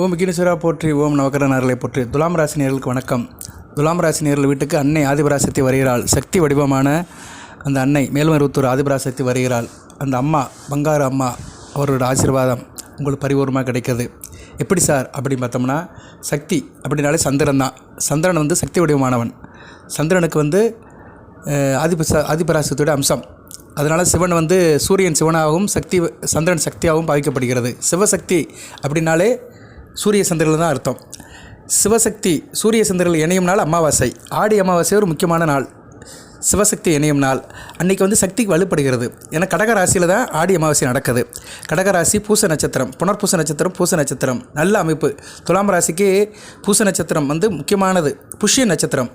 ஓம் விக்னேஸ்வரா போற்றி ஓம் நவக்கரனர்களை போற்றி. துலாம் ராசி நேர்களுக்கு வணக்கம். துலாம் ராசி வீட்டுக்கு அன்னை ஆதிபராசக்தி வருகிறாள். சக்தி வடிவமான அந்த அன்னை மேல்மருவத்தூர் ஆதிபராசக்தி வருகிறாள். அந்த அம்மா பங்காரு அம்மா அவரோட ஆசீர்வாதம் உங்களுக்கு பரிபூர்ணமாக கிடைக்கிறது. எப்படி சார்? அப்படின்னு பார்த்தோம்னா சக்தி அப்படின்னாலே சந்திரன் தான். சந்திரன் வந்து சக்தி வடிவமானவன். சந்திரனுக்கு வந்து ஆதிபச ஆதிபராசக்தியோட அம்சம். அதனால் சிவன் வந்து சூரியன் சிவனாகவும் சக்தி சந்திரன் சக்தியாகவும் பாவிக்கப்படுகிறது. சிவசக்தி அப்படின்னாலே சூரிய சந்திரர்கள் தான் அர்த்தம். சிவசக்தி சூரிய சந்திரர்கள் இணையும் நாள் அமாவாசை. ஆடி அமாவாசை ஒரு முக்கியமான நாள். சிவசக்தி இணையும் நாள். அன்றைக்கி வந்து சக்திக்கு வலுப்படுகிறது. ஏன்னா கடக ராசியில் தான் ஆடி அமாவாசை நடக்குது. கடக ராசி பூச நட்சத்திரம் புனர்பூச நட்சத்திரம் பூச நட்சத்திரம். நல்ல அமைப்பு. துலாம் ராசிக்கு பூச நட்சத்திரம் வந்து முக்கியமானது. புஷ்ய நட்சத்திரம்.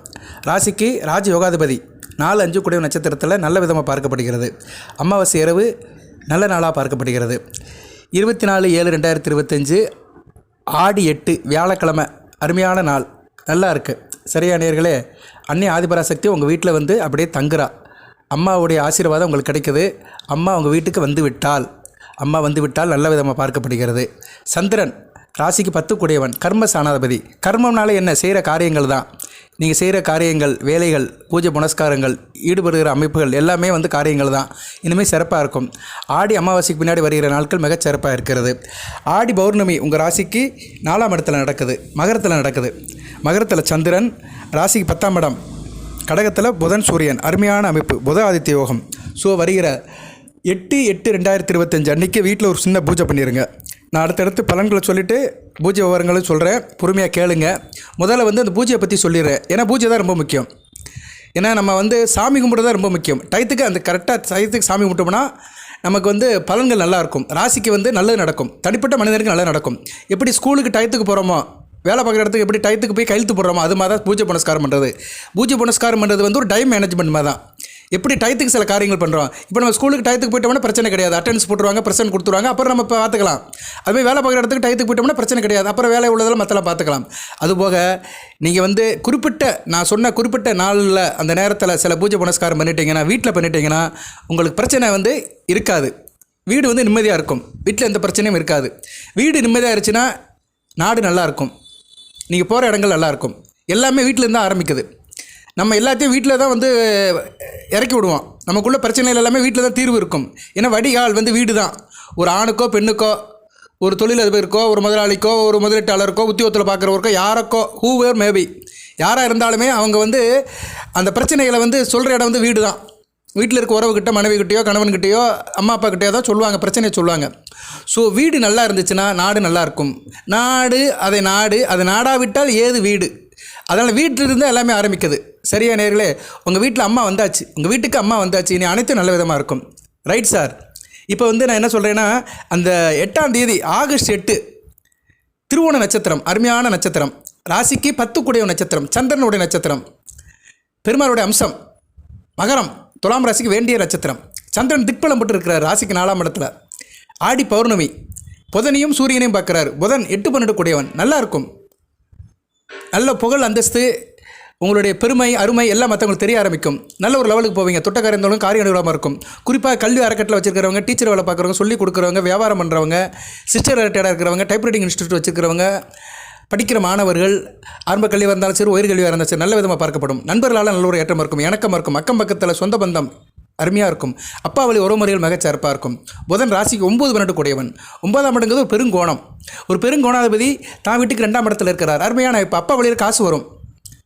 ராசிக்கு ராஜ யோகாதிபதி. நாலு அஞ்சு குடைய நட்சத்திரத்தில் நல்ல விதமாக பார்க்கப்படுகிறது. அமாவாசை இரவு நல்ல நாளாக பார்க்கப்படுகிறது. இருபத்தி நாலு ஏழு ரெண்டாயிரத்தி இருபத்தஞ்சு ஆடி எட்டு வியாழக்கிழமை. அருமையான நாள். நல்லா இருக்குது சரியா நேர்களே? அன்னை ஆதிபராசக்தி உங்கள் வீட்டில் வந்து அப்படியே தங்குறா. அம்மாவுடைய ஆசீர்வாதம் உங்களுக்கு கிடைக்குது. அம்மா உங்கள் வீட்டுக்கு வந்து விட்டால். அம்மா வந்து விட்டால் நல்ல விதமாக பார்க்கப்படுகிறது. சந்திரன் ராசிக்கு பத்து கூடியவன். கர்ம சாணாதிபதி கர்மம்னாலே என்ன? செய்கிற காரியங்கள் தான். நீங்கள் செய்கிற காரியங்கள் வேலைகள் பூஜை புனஸ்காரங்கள் ஈடுபடுகிற அமைப்புகள் எல்லாமே வந்து காரியங்கள் தான். இனிமேல் சிறப்பாக இருக்கும். ஆடி அமாவாசைக்கு பின்னாடி வருகிற நாட்கள் மிகச் சிறப்பாக இருக்கிறது. ஆடி பௌர்ணமி உங்கள் ராசிக்கு நாலாம் இடத்துல நடக்குது மகரத்தில் நடக்குது. மகரத்தில் சந்திரன் ராசிக்கு பத்தாம் இடம். கடகத்தில் புதன் சூரியன். அருமையான அமைப்பு. புத ஆதித்ய யோகம். ஸோ வருகிற எட்டு எட்டு ரெண்டாயிரத்தி இருபத்தஞ்சு அன்றைக்கி வீட்டில் ஒரு சின்ன பூஜை பண்ணிடுங்க நான் அடுத்தடுத்து பலன்களை சொல்லிவிட்டு பூஜை விவரங்களும் சொல்கிறேன் பொறுமையாக கேளுங்க. முதல்ல வந்து அந்த பூஜையை பற்றி சொல்லிடுறேன். ஏன்னா பூஜை தான் ரொம்ப முக்கியம். ஏன்னா நம்ம வந்து சாமி கும்பிட்றது தான் ரொம்ப முக்கியம். டயத்துக்கு அந்த கரெக்டாக டயத்துக்கு சாமி கும்பிட்டோம்னா நமக்கு வந்து பலன்கள் நல்லாயிருக்கும் ராசிக்கு வந்து நல்லது நடக்கும். தனிப்பட்ட மனிதனுக்கு நல்லது நடக்கும். எப்படி ஸ்கூலுக்கு டயத்துக்கு போகிறோமோ வேலை பார்க்குற இடத்துக்கு எப்படி டயத்துக்கு போய் கையெழுத்து போடுறோமோ அது மாதிரி தான் பூஜை புனஸ்காரம் பண்ணுறது பூஜை புனஸ்காரம் பண்ணுறது வந்து ஒரு டைம் மேனேஜ்மெண்ட் மாதிரி தான். எப்படி டயத்துக்கு சில காரியங்கள் பண்ணுறோம் இப்போ நம்ம ஸ்கூலுக்கு டயத்துக்கு போயிட்டோம்னா பிரச்சனை கிடையாது. அட்டன்ஸ் போட்டுருவாங்க பிரசன்ட் கொடுத்துருவாங்க அப்புறம் நம்ம இப்போ பார்த்துக்கலாம் அதுமாதிரி வேலை பார்க்குற இடத்துக்கு டயத்துக்கு போயிட்டோம்னா பிரச்சனை கிடையாது. அப்புறம் வேலை உள்ளதெல்லாம் மற்றலாம் பார்த்துக்கலாம் அதுபோக நீங்கள் வந்து குறிப்பிட்ட நான் சொன்ன குறிப்பிட்ட நாளில் அந்த நேரத்தில் சில பூஜை புனஸ்காரம் பண்ணிட்டீங்கன்னா வீட்டில் பண்ணிட்டீங்கன்னா உங்களுக்கு பிரச்சனை வந்து இருக்காது. வீடு வந்து நிம்மதியாக இருக்கும். வீட்டில் எந்த பிரச்சனையும் இருக்காது. வீடு நிம்மதியாக இருந்துச்சுன்னா நாடு நல்லாயிருக்கும் நீங்கள் போகிற இடங்கள் நல்லாயிருக்கும் எல்லாமே வீட்டிலேருந்து தான் ஆரம்பிக்குது. நம்ம எல்லாத்தையும் வீட்டில் தான் வந்து இறக்கி விடுவோம். நமக்குள்ள பிரச்சனைகள் எல்லாமே வீட்டில் தான் தீர்வு இருக்கும். ஏன்னா வடிகால் வந்து வீடு தான். ஒரு ஆணுக்கோ பெண்ணுக்கோ ஒரு தொழிலதிபருக்கோ ஒரு முதலாளிக்கோ ஒரு முதலீட்டாளருக்கோ உத்தியோகத்தில் பார்க்குறவருக்கோ யாருக்கோ ஹூவர் மேபி யாராக இருந்தாலுமே அவங்க வந்து அந்த பிரச்சனைகளை வந்து சொல்கிற இடம் வந்து வீடு தான். வீட்டில் இருக்க உறவுகிட்ட மனைவிக்கிட்டேயோ கணவன்கிட்டயோ அம்மா அப்பா தான் சொல்லுவாங்க பிரச்சனையை சொல்லுவாங்க. ஸோ வீடு நல்லா இருந்துச்சுன்னா நாடு நல்லாயிருக்கும் நாடு அதை நாடு அதை நாடாவிட்டால் ஏது வீடு? அதனால் வீட்டில் இருந்து எல்லாமே ஆரம்பிக்குது. சரியா நேர்களே உங்கள் வீட்டில் அம்மா வந்தாச்சு. உங்கள் வீட்டுக்கு அம்மா வந்தாச்சு. இனி அனைத்தும் நல்ல விதமாக இருக்கும். ரைட் சார் இப்போ வந்து நான் என்ன சொல்கிறேன்னா அந்த எட்டாம் தேதி ஆகஸ்ட் எட்டு திருவோண நட்சத்திரம் அருமையான நட்சத்திரம். ராசிக்கு பத்துக்குடைய நட்சத்திரம் சந்திரனுடைய நட்சத்திரம். பெருமாளுடைய அம்சம் மகரம் துலாம் ராசிக்கு வேண்டிய நட்சத்திரம். சந்திரன் திக்பலம் போட்டு இருக்கிறார் ராசிக்கு நாலாம் இடத்துல. ஆடி பௌர்ணமி புதனையும் சூரியனையும் பார்க்குறாரு. புதன் எட்டு பன்னெண்டு கூடியவன். நல்லா இருக்கும். நல்ல புகழ் அந்தஸ்து உங்களுடைய பெருமை அருமை எல்லாம் மற்றவங்களுக்கு தெரிய ஆரம்பிக்கும். நல்ல ஒரு லெவலுக்கு போவீங்க. தொட்டக்கார இருந்தாலும் காரிய அனுகூலமாக இருக்கும். குறிப்பாக கல்வி அறக்கட்டில் வச்சிருக்கிறவங்க டீச்சர் வேலை பார்க்குறவங்க சொல்லிக் கொடுக்குறவங்க வியாபாரம் பண்ணுறவங்க சிஸ்டர் ரிலேட்டடாக இருக்கிறவங்க டைப்ரைட்டிங் இன்ஸ்டியூட் வச்சுருக்கிறவங்க படிக்கிற மாணவர்கள் ஆரம்ப கல்வியாக இருந்தாலும் சரி உயர்கல்வியாக இருந்தாலும் சரி நல்ல விதமாக பார்க்கப்படும். நண்பர்களால் நல்ல ஒரு ஏற்றம் இருக்கும். இணக்கம் இருக்கும். அக்கம் பக்கத்தில் சொந்த பந்தம். அருமையாக இருக்கும். அப்பா வழி உறவுமுறைகள் மிகச்சிறப்பாக இருக்கும். புதன் ராசிக்கு ஒம்பது பன்னெண்டு கூடியவன். ஒன்பதாம் இடங்கிறது ஒரு பெருங்கோணம். ஒரு பெருங்கோணாதிபதி தான் வீட்டுக்கு ரெண்டாம் இடத்துல இருக்கிறார். அருமையான இப்போ அப்பா வழியில் காசு வரும்.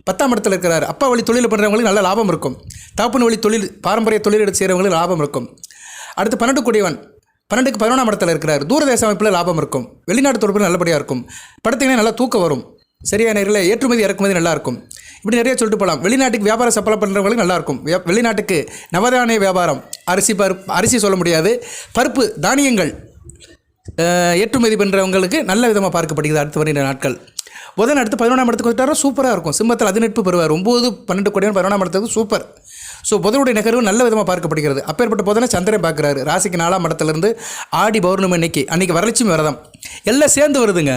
பத்தாம் இடத்துல இருக்கிறார். அப்பா வழி தொழில் பண்ணுறவங்களுக்கு நல்ல லாபம் இருக்கும். தாப்பன் வழி தொழில் பாரம்பரிய தொழில் எடுத்து செய்கிறவங்களுக்கு லாபம் இருக்கும். அடுத்து பன்னெண்டு கூடியவன். பன்னெண்டுக்கு பதினொன்றாம் இடத்துல இருக்கிறார். தூரதேச அமைப்பில் லாபம் இருக்கும். வெளிநாட்டு தொடர்பு நல்லபடியாக இருக்கும். படுத்திங்கன்னா நல்லா தூக்கம் வரும். சரியா நேரில் ஏற்றுமதி இறக்குமதி நல்லாயிருக்கும். இப்படி நிறைய சொல்லிட்டு போகலாம் வெளிநாட்டுக்கு வியாபாரம் சப்ளை பண்ணுறவங்களுக்கு நல்லா இருக்கும் வெளிநாட்டுக்கு நவதானிய வியாபாரம். அரிசி பருப்பு அரிசி சொல்ல முடியாது. பருப்பு தானியங்கள் ஏற்றுமதி பண்ணுறவங்களுக்கு நல்ல விதமாக பார்க்கப்படுகிறது அடுத்து வருகிற நாட்கள். புதன் அடுத்து பதினொன்றாம் இடத்துக்கு வந்துட்டாரோ? சூப்பராக இருக்கும். சிம்மத்தில் அதிநட்பு பெறுவார். ஒம்பது பன்னெண்டு கோடியான பதினொன்றாம் இடத்துக்கு சூப்பர். ஸோ புதனுடைய நகர்வு நல்ல விதமாக பார்க்கப்படுகிறது. அப்பேற்பட்ட புதனை சந்திரன் பார்க்குறாரு. ராசிக்கு நாலாம் இடத்துலேருந்து ஆடி பௌர்ணமி அன்னைக்கு அன்றைக்கி வரலட்சுமி விரதம். எல்லாம் சேர்ந்து வருதுங்க.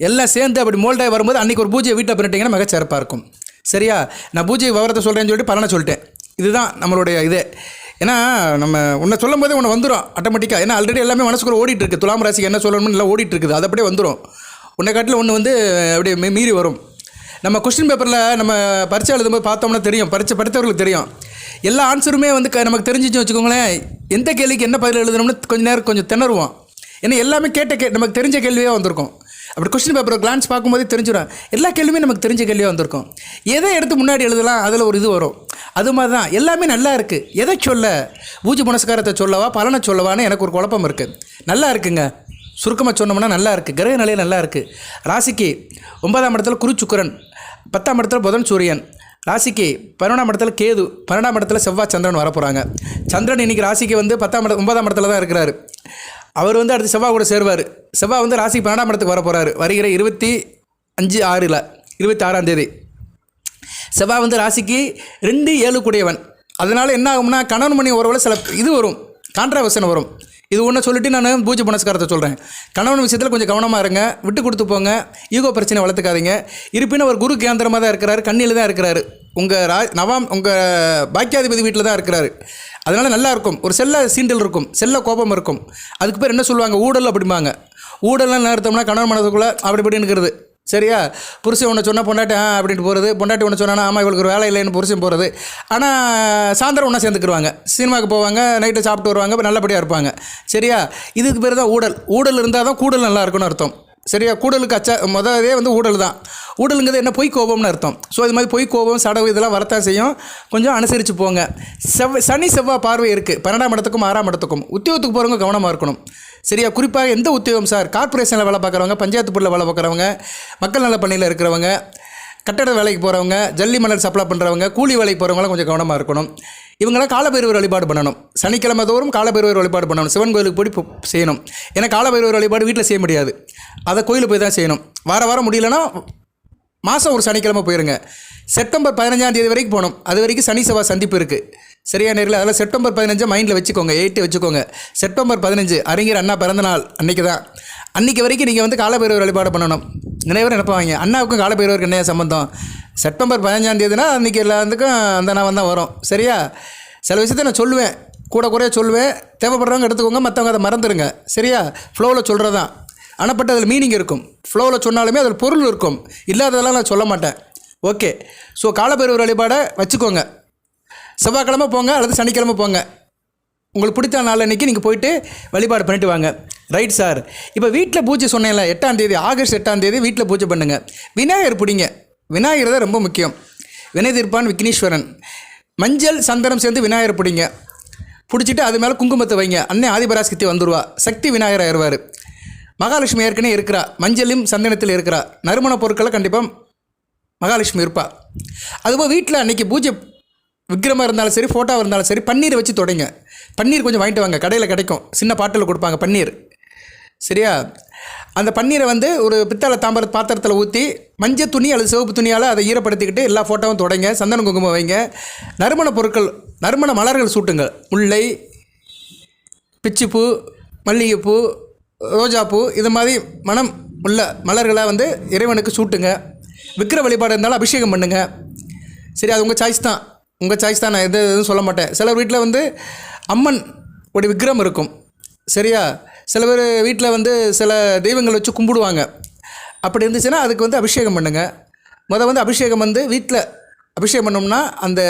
எல்லாம் சேர்ந்து அப்படி மோல்டாகி வரும்போது அன்றைக்கி ஒரு பூஜையை வீட்டில் பண்ணிட்டீங்கன்னா மிக சிறப்பாக இருக்கும். சரியா? நான் பூஜை விவரத்தை சொல்கிறேன்னு சொல்லிட்டு பலனை சொல்லிட்டேன். இதுதான் நம்மளுடைய இது. ஏன்னா நம்ம உன்னை சொல்லும் போதே உன்னை வந்துடும் ஆட்டோமேட்டிக்காக ஏன்னா ஆல்ரெடி எல்லாமே மனசுக்குள்ள ஓடிட்டு இருக்கு. துலாம் ராசிக்கு என்ன சொல்லணும்னு எல்லாம் ஓடிட்டு இருக்குது. அது அப்படியே வந்துடும் உன்னை காட்டில் ஒன்று வந்து அப்படியே மீறி வரும். நம்ம கொஸ்டின் பேப்பரில் நம்ம பரீட்சை எழுதும்போது பார்த்தோம்னா தெரியும். பரீட்சை படித்தவர்களுக்கு தெரியும். எல்லா ஆன்சருமே வந்து க- நமக்கு தெரிஞ்சிச்சு வச்சுக்கோங்களேன். எந்த கேள்விக்கு என்ன பதில் எழுதணும்னு கொஞ்சம் நேரம் கொஞ்சம் திணறுவோம். ஏன்னா எல்லாமே கேட்ட கே நமக்கு தெரிஞ்ச கேள்வியாக வந்திருக்கும். அப்படி கொஸ்டின் பேப்பரை கிளான்ஸ் பார்க்கும்போதே தெரிஞ்சிடும். எல்லா கேள்வியுமே நமக்கு தெரிஞ்ச கேள்வியாக வந்திருக்கும். எதை எடுத்து முன்னாடி எழுதலாம்? அதில் ஒரு இது வரும். அது மாதிரி தான் எல்லாமே நல்லா இருக்குது எதை சொல்ல? பூஜை புனஸ்காரத்தை சொல்லவா? பலனை சொல்லவான்னு எனக்கு ஒரு குழப்பம் இருக்குது நல்லா இருக்குங்க. சுருக்கமாக சொன்னோம்னா நல்லா இருக்குது கிரக நிலையம் நல்லா இருக்குது ராசிக்கு ஒன்பதாம் இடத்துல குரு சுக்கிரன் பத்தாம் இடத்துல புதன் சூரியன் ராசிக்கு பன்னெண்டாம் இடத்துல கேது பன்னெண்டாம் இடத்துல செவ்வாய் சந்திரன் வரப்போகிறாங்க சந்திரன் இன்னைக்கு ராசிக்கு வந்து பத்தாம் இட ஒன்பதாம் இடத்துல தான் இருக்கிறாரு. அவர் வந்து அடுத்து செவ்வாய் கூட சேருவார். செவ்வாய் வந்து ராசிக்கு பன்னெண்டாம் இடத்துக்கு வர போகிறாரு வருகிற இருபத்தி அஞ்சு ஆறில் இருபத்தி ஆறாம் தேதி. செவ்வாய் வந்து ராசிக்கு ரெண்டு ஏழு கூடியவன். அதனால் என்ன ஆகும்னா கணவன் மணி உறவில் சில இது வரும். கான்ட்ராவர்ஷன் வரும். இது ஒன்று சொல்லிட்டு நான் பூஜை புனஸ்காரத்தை சொல்கிறேன் கணவன் விஷயத்தில் கொஞ்சம் கவனமாக இருங்க. விட்டு கொடுத்து போங்க. ஈகோ பிரச்சனை வளர்த்துக்காதீங்க. இருப்பினும் ஒரு குரு கேந்திரமாக தான் இருக்கிறாரு. கண்ணியில் தான் இருக்கிறாரு. உங்கள் ரா நவாம் உங்கள் பாக்கியாதிபதி வீட்டில் தான் இருக்கிறாரு. அதனால் நல்லா இருக்கும். ஒரு செல்ல சீண்டல் இருக்கும். செல்ல கோபம் இருக்கும். அதுக்கு பேர் என்ன சொல்லுவாங்க? ஊடல் அப்படிம்பாங்க. ஊடல்லாம் நிறுத்தம்னா கணவன் மனதுக்குள்ளே அப்படி இப்படி இருக்கிறது. சரியா? புருஷன் ஒன்று சொன்னால் பொண்டாட்டி ஆ அப்படின்ட்டு போகிறது பொண்டாட்டி ஒன்று சொன்னா ஆமாம் இவளுக்கு ஒரு வேலை இல்லைன்னு புருஷன் போகிறது ஆனால் சாயந்தரம் ஒன்றா சேர்ந்துக்கிருவாங்க. சினிமாவுக்கு போவாங்க நைட்டு சாப்பிட்டு வருவாங்க நல்லபடியாக இருப்பாங்க. சரியா? இதுக்கு பேர் தான் ஊடல். ஊடல் இருந்தால் தான் கூடல் நல்லா இருக்குன்னு அர்த்தம். சரியா? கூடலுக்கு அச்சா முதலே வந்து ஊடல் தான் ஊடலுங்கிறது என்ன? பொய் கோபம்னு அர்த்தம். ஸோ இது மாதிரி பொய் கோபம் சடவு இதெல்லாம் வரத்தான் செய்யும். கொஞ்சம் அனுசரித்து போங்க. செவ் சனி செவ்வாய் பார்வை இருக்குது பன்னெண்டாம் இடத்துக்கும் ஆறாம் இடத்துக்கும். உத்தியோகத்துக்கு போகிறவங்க கவனமாக இருக்கணும். சரியா? குறிப்பாக எந்த உத்தியோகம் சார்? கார்ப்பரேஷனில் வேலை பார்க்குறவங்க பஞ்சாயத்து பொருளில் வேலை பார்க்குறவங்க மக்கள் நல பணியில் இருக்கிறவங்க கட்டட வேலைக்கு போகிறவங்க ஜல்லி மணல் சப்ளை பண்ணுறவங்க கூலி வேலைக்கு போகிறவங்களாம் கொஞ்சம் கவனமாக இருக்கணும். இவங்களாம் காலபைரவர் வழிபாடு பண்ணணும். சனிக்கிழமை தோறும் காலபைரவர் வழிபாடு பண்ணணும். சிவன் கோயிலுக்கு போய் செய்யணும். ஏன்னா காலபைரவர் வழிபாடு வீட்டில் செய்ய முடியாது. அதை கோயிலுக்கு போய் தான் செய்யணும். வார வாரம் முடியலன்னா மாதம் ஒரு சனிக்கிழமை போயிருங்க. செப்டம்பர் பதினஞ்சாம் தேதி வரைக்கும் போகணும். அது வரைக்கும் சனி செவ்வாய் சந்திப்பு இருக்குது சரியா நேரில் அதெல்லாம் செப்டம்பர் பதினஞ்சை மைண்டில் வச்சுக்கோங்க எயிட்டு வச்சுக்கோங்க. செப்டம்பர் பதினஞ்சு அறிஞர் அண்ணா பிறந்த நாள் அன்றைக்கி தான். அன்றைக்கி வரைக்கும் நீங்கள் வந்து காலபைரவர் வழிபாடு பண்ணணும். நிறைய நினைப்பாங்க அண்ணாவுக்கும் காலபைரவருக்கு என்ன சம்பந்தம்? செப்டம்பர் பதினஞ்சாம் தேதினா அன்றைக்கி எல்லாத்துக்கும் அந்த நான் தான் வரும். சரியா? சில விஷயத்த நான் சொல்லுவேன். கூட குறைய சொல்லுவேன். தேவைப்படுறவங்க எடுத்துக்கோங்க மற்றவங்க அதை மறந்துடுங்க சரியா? ஃப்ளோவில் சொல்கிறது தான் ஆனாப்பட்ட அதில் மீனிங் இருக்கும். ஃப்ளோவில் சொன்னாலுமே அதில் பொருள் இருக்கும். இல்லாததெல்லாம் நான் சொல்ல மாட்டேன். ஓகே ஸோ காலபைரவர் வழிபாடை வச்சுக்கோங்க. செவ்வாய்க்கிழமை போங்க அல்லது சனிக்கிழமை போங்க. உங்களுக்கு பிடித்த நாள் அன்றைக்கி நீங்கள் போயிட்டு வழிபாடு பண்ணிட்டு வாங்க. ரைட் சார் இப்போ வீட்டில் பூஜை சொன்னேன்ல எட்டாம் தேதி ஆகஸ்ட் எட்டாம் தேதி வீட்டில் பூஜை பண்ணுங்கள் விநாயகர் பிடிங்க. விநாயகர் தான் ரொம்ப முக்கியம். வினை தீர்ப்பான் விக்னேஸ்வரன். மஞ்சள் சந்தனம் சேர்ந்து விநாயகர் பிடிங்க. பிடிச்சிட்டு அது மேலே குங்குமத்தை வைங்க. அன்னை ஆதிபராசக்தி வந்துடுவா சக்தி விநாயகர் ஆயிடுவார். மகாலட்சுமி ஏற்கனவே இருக்கிறா. மஞ்சளும் சந்தனத்தில் இருக்கிறா. நறுமண பொருட்களை கண்டிப்பாக மகாலட்சுமி இருப்பா. அதுபோல் வீட்டில் அன்றைக்கி பூஜை விக்கிரமாக இருந்தாலும் சரி ஃபோட்டோவாக இருந்தாலும் சரி பன்னீரை வச்சு தொடங்க. பன்னீர் கொஞ்சம் வாங்கிட்டு வாங்க கடையில் கிடைக்கும். சின்ன பாட்டில் கொடுப்பாங்க பன்னீர். சரியா? அந்த பன்னீரை வந்து ஒரு பித்தளை தாம்பர பாத்திரத்தில் ஊற்றி மஞ்சள் துணி அல்லது சிவப்பு துணியால் அதை ஈரப்படுத்திக்கிட்டு எல்லா ஃபோட்டோவும் தொடங்க சந்தன குங்குமம் வைங்க. நறுமண பொருட்கள் நறுமண மலர்கள் சூட்டுங்கள். முல்லை பிச்சிப்பூ மல்லிகைப்பூ ரோஜாப்பூ இது மாதிரி மனம் உள்ள மலர்களை வந்து இறைவனுக்கு சூட்டுங்க. விக்கிர வழிபாடு இருந்தாலும் அபிஷேகம் பண்ணுங்கள் சரி அது உங்கள் சாய்ஸ் தான். உங்கள் சாய்ஸ் தான். நான் எது எதுவும் சொல்ல மாட்டேன். சில வீட்டில் வந்து அம்மன் உடைய விக்கிரம் இருக்கும். சரியா? சில பேர் வீட்டில் வந்து சில தெய்வங்கள் வச்சு கும்பிடுவாங்க. அப்படி இருந்துச்சுன்னா அதுக்கு வந்து அபிஷேகம் பண்ணுங்க. முதல் வந்து அபிஷேகம் வந்து வீட்டில் அபிஷேகம் பண்ணோம்னா அந்த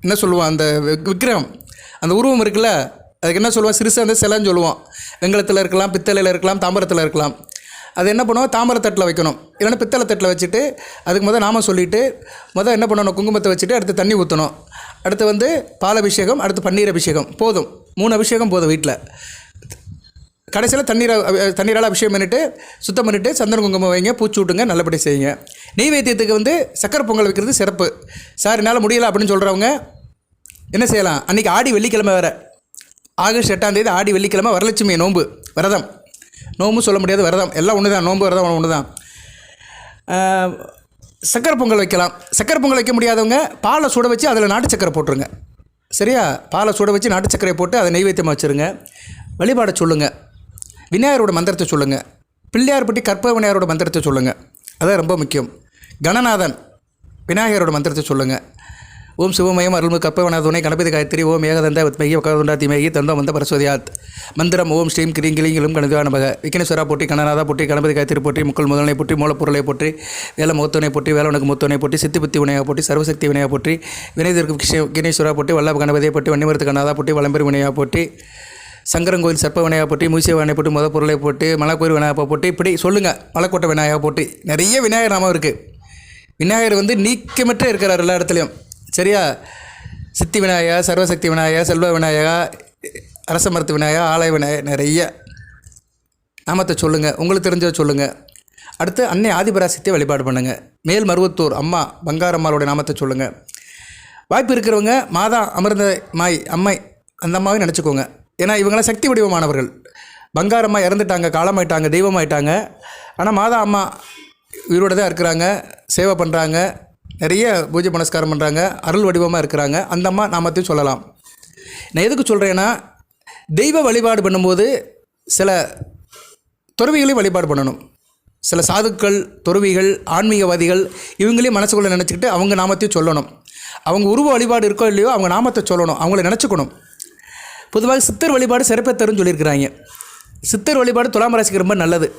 என்ன சொல்லுவான் அந்த விக்- அந்த உருவம் இருக்குல்ல? அதுக்கு என்ன சொல்லுவான் சிறுசு அந்த சிலைன்னு சொல்லுவோம். வெங்கலத்தில் இருக்கலாம் பித்தளையில் இருக்கலாம் தாம்பரத்தில் இருக்கலாம். அது என்ன பண்ணுவோம்? தாமரை தட்டில் வைக்கணும். இல்லைன்னா பித்தளை தட்டில் வச்சுட்டு அதுக்கு முதல் நாம சொல்லிவிட்டு முதல் என்ன பண்ணணும்? குங்குமத்தை வச்சுட்டு அடுத்து தண்ணி ஊற்றணும் அடுத்து வந்து பால் அபிஷேகம் அடுத்து பன்னீர் அபிஷேகம். போதும். மூணு அபிஷேகம் போதும் வீட்டில் கடைசியில் தண்ணீரை தண்ணீரால் அபிஷேகம் பண்ணிவிட்டு சுத்தம் பண்ணிவிட்டு சந்தன குங்குமம் வைங்க பூச்சி விட்டுங்க நல்லபடி செய்யுங்க. நெய்வேத்தியத்துக்கு வந்து சக்கரை பொங்கல் வைக்கிறது சிறப்பு. சார் என்னால் முடியல அப்படின்னு சொல்கிறவங்க என்ன செய்யலாம்? அன்றைக்கி ஆடி வெள்ளிக்கிழமை வேறு. ஆகஸ்ட் எட்டாம் தேதி ஆடி வெள்ளிக்கிழமை வரலட்சுமி நோன்பு விரதம். நோம்பு சொல்ல முடியாது விரதம். எல்லாம் ஒன்று தான் நோன்பு விரதம் ஒன்று தான் சக்கரை பொங்கல் வைக்கலாம். சக்கரை பொங்கல் வைக்க முடியாதவங்க பாலை சுட வச்சு அதில் நாட்டு சக்கரை போட்டுருங்க. சரியா? பாலை சுட வச்சு நாட்டு சக்கரையை போட்டு அதை நெய்வேத்தியமாக வச்சுருங்க. வழிபாடை சொல்லுங்கள் விநாயகரோட மந்திரத்தை சொல்லுங்கள் பிள்ளையார்பட்டி கற்ப விநாயகரோட மந்திரத்தை சொல்லுங்கள் அதான் ரொம்ப முக்கியம். கணநாதன் விநாயகரோட மந்திரத்தை சொல்லுங்கள் ஓம் சிவமயம் அருள்மு கற்பவன கணபதி காயத்ரி ஓம் ஏகதந்த வித்மகி வக்கதுண்டா திமகி தந்தம் வந்த பரஸ்வதியாத். மந்திரம் ஓம் ஸ்ரீம் கிரீம் கிளிங்கிலும் கணதிவா நமக. விக்னேஸ்வரா போட்டி கணநாதா போட்டி கணபதி காயத்ரி போட்டி முக்கள் முதலனை போட்டி மூலப்பொருளை போற்றி வேலை முகத்துவனை போட்டி வேலவனுக்கு முத்துவனை போட்டி சித்தி புத்தி வினையா போட்டி சர்வசக்தி வினையா போற்றி வினைதற்கு விக்னேஸ்வரா போட்டி வல்லப கணபதியை போட்டி வன்னிமரத்து கணநாதா போட்டி வளம்பெரு வினையா போட்டி சங்கரங்கோயில் சர்ப்ப விநாயகா போட்டி மூசிய விநாயகை போட்டு முத பொருளை போட்டு மலைக்கோயில் விநாயகா போட்டு இப்படி சொல்லுங்கள் மலைக்கோட்டை விநாயகா போட்டு நிறைய விநாயகர் நாமம் இருக்குது விநாயகர் வந்து நீக்கமற்ற இருக்கிறார் எல்லா இடத்துலையும். சரியா? சித்தி விநாயகா சர்வசக்தி விநாயகா செல்வ விநாயகா அரச மரத்து விநாயகா ஆலய விநாயகர் நிறைய. நாமத்தை சொல்லுங்கள் உங்களுக்கு தெரிஞ்சதை சொல்லுங்கள் அடுத்து அன்னை ஆதிபராசக்தியை வழிபாடு பண்ணுங்கள் மேல் மருவத்தூர் அம்மா பங்காரம்மாளுடைய நாமத்தை சொல்லுங்கள் வாய்ப்பு இருக்கிறவங்க மாதா அமிர்த மாய் அம்மை அந்த அம்மாவை நினச்சிக்கோங்க. ஏன்னா இவங்களாம் சக்தி வடிவமானவர்கள். பங்காரம்மா இறந்துட்டாங்க காலமாயிட்டாங்க தெய்வமாயிட்டாங்க. ஆனால் மாதா அம்மா உயிரோடு தான் இருக்கிறாங்க சேவை பண்ணுறாங்க நிறைய பூஜை புனஸ்காரம் பண்ணுறாங்க அருள் வடிவமாக இருக்கிறாங்க. அந்த அம்மா நாமத்தையும் சொல்லலாம். நான் எதுக்கு சொல்கிறேன்னா தெய்வ வழிபாடு பண்ணும்போது சில துறவிகளையும் வழிபாடு பண்ணணும். சில சாதுக்கள் துறவிகள் ஆன்மீகவாதிகள் இவங்களையும் மனசுக்குள்ளே நினச்சிக்கிட்டு அவங்க நாமத்தையும் சொல்லணும். அவங்க உருவ வழிபாடு இருக்கோ இல்லையோ அவங்க நாமத்தை சொல்லணும். அவங்கள நினச்சிக்கணும். பொதுவாக சித்தர் வழிபாடு சிறப்பை தரும்னு சொல்லியிருக்கிறாங்க. சித்தர் வழிபாடு துலாம் ராசிக்கு ரொம்ப நல்லது.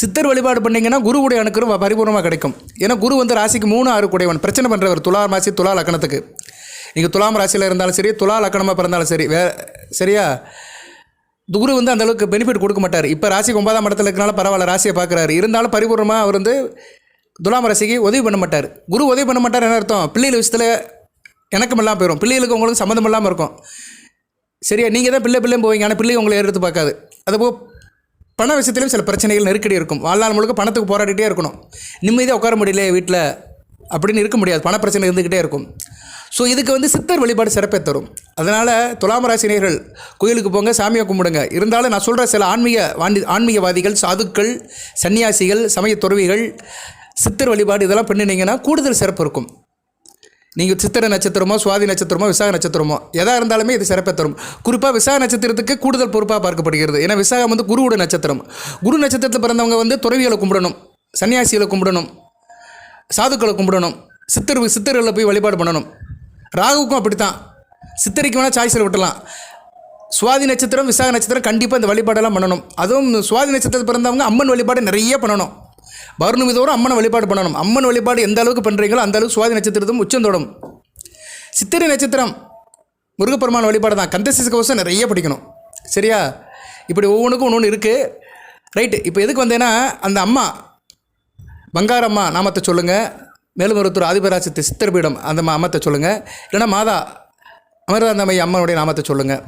சித்தர் வழிபாடு பண்ணிங்கன்னா குருவுடைய அணுக்கரும் பரிபூர்ணமாக கிடைக்கும். ஏன்னா குரு வந்து ராசிக்கு மூணு ஆறு குடையவன். பிரச்சனை பண்ணுறவர் துலா ராசி துலா லக்கணத்துக்கு. நீங்கள் துலாம் ராசியில் இருந்தாலும் சரி துலா லக்கணமாக பிறந்தாலும் சரி வே சரியா? குரு வந்து அந்த அளவுக்கு பெனிஃபிட் கொடுக்க மாட்டார். இப்போ ராசிக்கு ஒன்பதாம் இடத்துல இருக்கனால பரவாயில்ல ராசியை பார்க்குறாரு இருந்தாலும் பரிபூர்ணமாக அவர் வந்து துலாம் ராசிக்கு உதவி பண்ண மாட்டார். குரு உதவி பண்ண மாட்டார் என்ன அர்த்தம்? பிள்ளைகள் விஷயத்தில் எனக்கும் இல்லாமல் போயிடும் பிள்ளைகளுக்கு உங்களுக்கு சம்மந்தம் இல்லாமல் இருக்கும். சரியா? நீங்கள் தான் பிள்ளை பிள்ளையும் போவீங்க. ஆனால் பிள்ளை உங்களை எடுத்து பார்க்காது. அதுபோல் பண விஷயத்துலையும் சில பிரச்சனைகள் நெருக்கடி இருக்கும். வாழ்நாள் முழுக்க பணத்துக்கு போராடிட்டே இருக்கணும். நிம்மதியாக உட்கார முடியல வீட்டில் அப்படின்னு இருக்க முடியாது. பண பிரச்சனை இருந்துக்கிட்டே இருக்கும். ஸோ இதுக்கு வந்து சித்தர் வழிபாடு சிறப்பை தரும். அதனால் துலாம் ராசினியர்கள் கோயிலுக்கு போங்க சாமியை கும்பிடுங்க. இருந்தாலும் நான் சொல்கிற சில ஆன்மீக வாண்டி ஆன்மீகவாதிகள் சாதுக்கள் சன்னியாசிகள் சமய துறவிகள் சித்தர் வழிபாடு இதெல்லாம் பண்ணினீங்கன்னா கூடுதல் சிறப்பு இருக்கும். நீங்கள் சித்திரை நட்சத்திரமோ சுவாதி நட்சத்திரமோ விசாக நட்சத்திரமோ எதாக இருந்தாலுமே இது சிறப்பை தரும். குறிப்பாக விசாக நட்சத்திரத்துக்கு கூடுதல் பொறுப்பாக பார்க்கப்படுகிறது. ஏன்னா விசாகம் வந்து குருவோட நட்சத்திரம். குரு நட்சத்திரத்தில் பிறந்தவங்க வந்து துறவிகளை கும்பிடணும் சன்னியாசிகளை கும்பிடணும் சாதுக்களை கும்பிடணும் சித்தர் சித்தர்களில் போய் வழிபாடு பண்ணணும். ராகுவுக்கும் அப்படித்தான். சித்தரிக்கு வேணால் சாய்ஸில் விட்டலாம். சுவாதி நட்சத்திரம் விசாக நட்சத்திரம் கண்டிப்பாக இந்த வழிபாடெல்லாம் பண்ணணும். அதுவும் சுவாதி நட்சத்திரத்தில் பிறந்தவங்க அம்மன் வழிபாடு நிறைய பண்ணணும். பௌர்ணமி தோறும் அம்மனை வழிபாடு பண்ணணும். அம்மன் வழிபாடு எந்த அளவுக்கு பண்ணுறீங்களோ அந்த அளவுக்கு சுவாதி நட்சத்திரத்தும் உச்சந்தோடும் சித்திரை நட்சத்திரம் முருகப்பெருமான் வழிபாடு தான். கந்தசிச கவசம் நிறைய படிக்கணும். சரியா? இப்படி ஒவ்வொன்றுக்கும் ஒன்று ஒன்று இருக்குது ரைட்டு இப்போ எதுக்கு வந்தேன்னா அந்த அம்மா பங்காரம்மா நாமத்தை சொல்லுங்கள் மேலுமருத்தூர் ஆதிபராசத்து சித்திரபீடம் அந்த அம்மத்தை சொல்லுங்கள் இல்லைன்னா மாதா அமர்தாந்தமய் அம்மனுடைய நாமத்தை சொல்லுங்கள்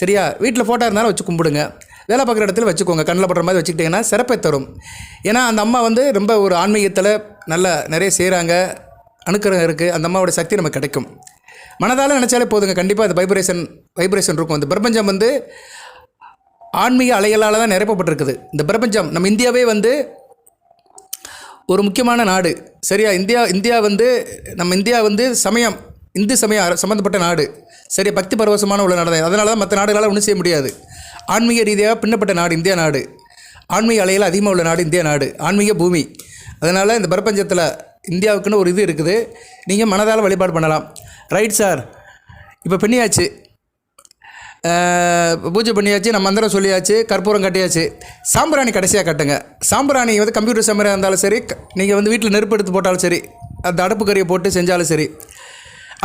சரியா? வீட்டில் ஃபோட்டோ இருந்தாலும் வச்சு கும்பிடுங்க. வேலை பார்க்குற இடத்துல வச்சுக்கோங்க. கண்ணில் படுற மாதிரி வச்சுக்கிட்டிங்கன்னா சிறப்பை தரும். ஏன்னா அந்த அம்மா வந்து ரொம்ப ஒரு ஆன்மீகத்தில் நல்ல நிறைய செய்கிறாங்க அணுக்கரம் இருக்குது அந்த அம்மாவோட சக்தி நமக்கு கிடைக்கும். மனதால் நினச்சாலே போதுங்க. கண்டிப்பாக அது வைப்ரேஷன் வைப்ரேஷன் இருக்கும். இந்த பிரபஞ்சம் வந்து ஆன்மீக அலைகளால் தான் நிரப்பப்பட்டிருக்குது. இந்த பிரபஞ்சம் நம்ம இந்தியாவே வந்து ஒரு முக்கியமான நாடு. சரியா? இந்தியா இந்தியா வந்து நம்ம இந்தியா வந்து சமயம் இந்து சமயம் சம்மந்தப்பட்ட நாடு. சரியா? பக்தி பரவசமான உள்ள நாடு தான் அதனால தான் மற்ற நாடுகளால் ஒன்றும் செய்ய முடியாது. ஆன்மீக ரீதியாக பின்னப்பட்ட நாடு இந்தியா நாடு. ஆன்மீக அலையில் அதிகமாக உள்ள நாடு இந்தியா நாடு. ஆன்மீக பூமி. அதனால் இந்த பிரபஞ்சத்தில் இந்தியாவுக்குன்னு ஒரு இது இருக்குது. நீங்கள் மனதால் வழிபாடு பண்ணலாம். ரைட் சார் இப்போ பண்ணியாச்சு. பூஜை பண்ணியாச்சு நம்ம மந்திரம் சொல்லியாச்சு கற்பூரம் கட்டியாச்சு. சாம்பிராணி கடைசியாக கட்டுங்க. சாம்பிராணி வந்து கம்ப்யூட்டர் சாம்பிராணி இருந்தாலும் சரி நீங்கள் வந்து வீட்டில் நெருப்பு எடுத்து போட்டாலும் சரி அந்த அடுப்பு கறியை போட்டு செஞ்சாலும் சரி.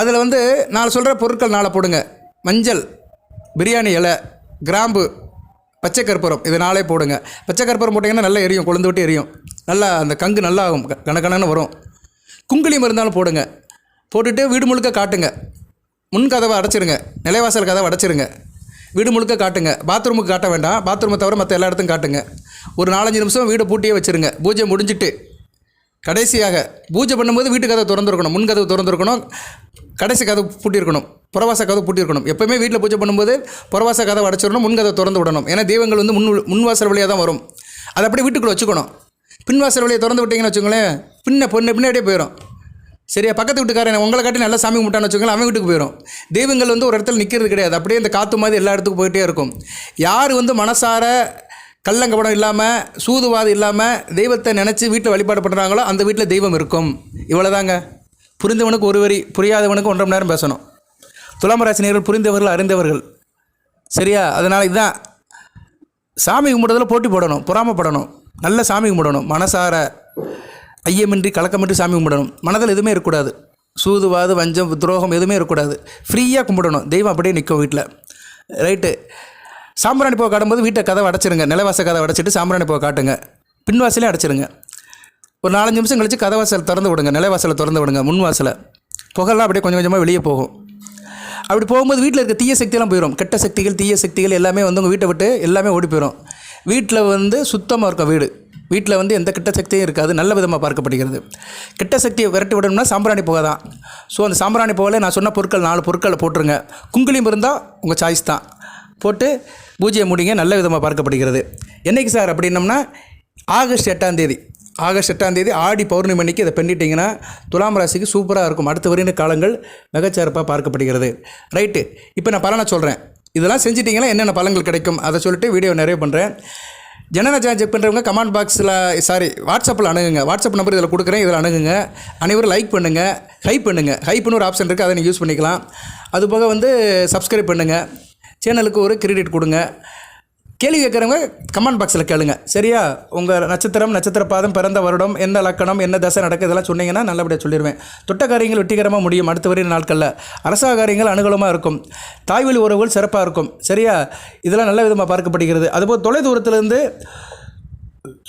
அதில் வந்து நான் சொல்கிற பொருட்கள் நாளை போடுங்க. மஞ்சள் பிரியாணி இலை கிராம்பு பச்சை கற்பூரம் இது நாளே போடுங்க. பச்சை கற்பூரம் போட்டிங்கன்னா நல்லா எரியும் கொழுந்து விட்டு எரியும். நல்லா அந்த கங்கு நல்லா ஆகும் க- கணக்கணன்னு வரும். குங்குளியம் இருந்தாலும் போடுங்க. போட்டுட்டு வீடு முழுக்க காட்டுங்க. முன் கதவை அடைச்சிருங்க. நிலைவாசல் கதவை அடைச்சிருங்க. வீடு முழுக்க காட்டுங்க. பாத்ரூமுக்கு காட்ட வேண்டாம். பாத்ரூமை தவிர மற்ற எல்லா இடத்தையும் காட்டுங்க. ஒரு நாலஞ்சு நிமிஷம் வீடை பூட்டியே வச்சுருங்க. பூஜை முடிஞ்சிட்டு. கடைசியாக பூஜை பண்ணும்போது வீட்டு கதவை திறந்துருக்கணும். முன் கதவு திறந்துருக்கணும். கடைசி கதவு பூட்டியிருக்கணும். புறவாச கதவு பூட்டியிருக்கணும். எப்போவுமே வீட்டில் பூஜை பண்ணும்போது புறவாச கதை அடைச்சிடணும் முன் கதை திறந்து விடணும். ஏன்னா தெய்வங்கள் வந்து முன் முன்வாசல் வழியாக தான் வரும். அதை அப்படியே வீட்டுக்குள்ளே வச்சுக்கணும். பின்வாசல் வழியை திறந்து விட்டீங்கன்னு வச்சுக்கோங்களேன் பின்ன பொண்ணு பின்னாடியே போயிடும் சரியா? பக்கத்து வீட்டுக்காரன் உங்களை காட்டி நல்லா சாமி கும்பிட்டான்னு வச்சுக்கோங்களேன் அவன் வீட்டுக்கு போயிடும் தெய்வங்கள் வந்து ஒரு இடத்துல நிற்கிறது கிடையாது. அப்படியே இந்த காற்று மாதிரி எல்லா இடத்துக்கும் போயிட்டே இருக்கும். யார் வந்து மனசார கள்ளங்கபடம் இல்லாமல் சூதுவாதம் இல்லாமல் தெய்வத்தை நினச்சி வீட்டில் வழிபாடு பண்ணுறாங்களோ அந்த வீட்டில் தெய்வம் இருக்கும். இவ்வளோதாங்க புரிந்தவனுக்கு ஒரு வரி புரியாதவனுக்கு ஒன்றரை மணி நேரம் பேசணும். துலாம் ராசினியர்கள் புரிந்தவர்கள் அறிந்தவர்கள். சரியா? அதனால் இதுதான் சாமி கும்பிடுறதில் போட்டி போடணும் பொறாமப்படணும். நல்ல சாமி கும்பிடணும் மனசார ஐயமின்றி கலக்கமின்றி சாமி கும்பிடணும். மனதில் எதுவுமே இருக்கக்கூடாது. சூதுவாது வஞ்சம் துரோகம் எதுவுமே இருக்கக்கூடாது. ஃப்ரீயாக கும்பிடணும். தெய்வம் அப்படியே நிற்கும் வீட்டில். ரைட்டு. சாம்பிராணி போக காட்டும்போது வீட்டை கதவை அடைச்சிருங்க. நிலவாச கதவை அடைச்சிட்டு சாம்பிராணி போக காட்டுங்க. பின்வாசலே அடைச்சிருங்க. ஒரு நாலஞ்சு நிமிஷம் கழித்து கதவாசல் திறந்து விடுங்க நிலைவாசலை திறந்து விடுங்க முன் வாசலை. புகைலாம் அப்படியே கொஞ்சம் கொஞ்சமாக வெளியே போகும். அப்படி போகும்போது வீட்டில் இருக்க தீய சக்தியெல்லாம் போயிடும் கெட்ட சக்திகள் தீய சக்திகள் எல்லாமே வந்து உங்கள் வீட்டை விட்டு எல்லாமே ஓடி போயிடும் வீட்டில் வந்து சுத்தமாக இருக்கும் வீடு. வீட்டில் வந்து எந்த கெட்ட சக்தியும் இருக்காது. நல்ல விதமாக பார்க்கப்படுகிறது. கெட்ட சக்தியை விரட்டி விடணும்னா சாம்பிராணி புகை தான். ஸோ அந்த சாம்பிராணி புகையில் நான் சொன்ன பொருட்கள் நாலு பொருட்களை போட்டுருங்க. குங்குளியம் இருந்தால் உங்கள் சாய்ஸ் தான். போட்டு பூஜையை முடிங்க நல்ல விதமாக பார்க்கப்படுகிறது. என்றைக்கு சார் அப்படின்னம்னா ஆகஸ்ட் எட்டாம் தேதி. ஆகஸ்ட் எட்டாம் தேதி ஆடி பௌர்ணமி அன்னைக்கு இதை பண்ணிட்டீங்கன்னா துலாம் ராசிக்கு சூப்பராக இருக்கும். அடுத்த வருகிற காலங்கள் மிகச்சிறப்பாக பார்க்கப்படுகிறது. ரைட்டு இப்போ நான் பலனை சொல்கிறேன் இதெல்லாம் செஞ்சிட்டிங்கன்னா என்னென்ன பலன்கள் கிடைக்கும்? அதை சொல்லிட்டு வீடியோ நிறைய பண்ணுறேன் ஜனனஜா செக் பண்ணுறவங்க கமெண்ட் பாக்ஸில் சாரி வாட்ஸ்அப்பில் அணுகுங்க. வாட்ஸ்அப் நம்பர் இதில் கொடுக்குறேன். இதில் அணுகுங்க. அனைவரும் லைக் பண்ணுங்கள் ஹைப் பண்ணுங்கள் ஹைப்னு ஒரு ஆப்ஷன் இருக்குது அதை நீங்கள் யூஸ் பண்ணிக்கலாம். அதுபோக வந்து சப்ஸ்கிரைப் பண்ணுங்கள் சேனலுக்கு ஒரு கிரெடிட் கொடுங்க. கேள்வி கேட்குறவங்க கமெண்ட் பாக்ஸில் கேளுங்க. சரியா? உங்கள் நட்சத்திரம் நட்சத்திர பாதம் பிறந்த வருடம் என்ன லக்கணம் என்ன தசை நடக்குது இதெல்லாம் சொன்னீங்கன்னா நல்லபடியாக சொல்லிடுவேன் தொட்ட காரியங்கள் வெற்றிகரமாக முடியும் அடுத்த வரையும் நாட்களில். அரசாங்க காரியங்கள் அனுகூலமாக இருக்கும் தாய்வழி உறவுகள் சிறப்பாக இருக்கும். சரியா? இதெல்லாம் நல்ல விதமாக பார்க்கப்படுகிறது. அதுபோல் தொலைதூரத்துலேருந்து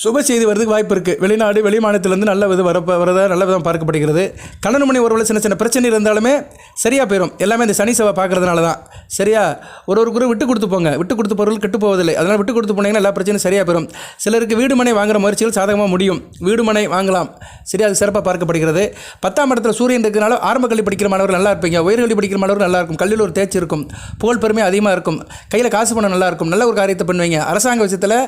சுப செய்தி வரதுக்கு வாய்ப்பு இருக்குது வெளிநாடு வெளி மாநிலத்திலேருந்து நல்ல விதம் வர வரதா நல்ல விதம் பார்க்கப்படுகிறது. கண்ணன் மணி ஒருவரில் சின்ன சின்ன பிரச்சனை இருந்தாலுமே சரியாக போயிடும் எல்லாமே இந்த சனி செவ்வாய் பார்க்கறதுனால தான் சரியா? ஒரு ஒரு குரு விட்டு கொடுத்து போங்க. விட்டு கொடுத்து பொருள் கெட்டு போவதில்லை. அதனால் விட்டு கொடுத்து போனீங்கன்னா எல்லா பிரச்சனையும் சரியாக போயிடும் சிலருக்கு வீடு மனை வாங்குற முயற்சிகள் சாதகமாக முடியும். வீடு மனை வாங்கலாம். சரியா? அது சிறப்பாக பார்க்கப்படுகிறது. பத்தாம் இடத்துல சூரியன் இருக்கிறனால ஆரம்ப கல்வி படிக்கிற மாணவர்கள் நல்லா இருப்பீங்க. உயர்கல்வி படிக்கிற மாணவர்கள் நல்லா இருக்கும். கல்வியில் ஒரு தேர்ச்சி இருக்கும். புகழ் பெருமை அதிகமாக இருக்கும். கையில் காசு பணம் நல்லா இருக்கும். நல்ல ஒரு காரியத்தை பண்ணுவீங்க. அரசாங்க விஷயத்தில்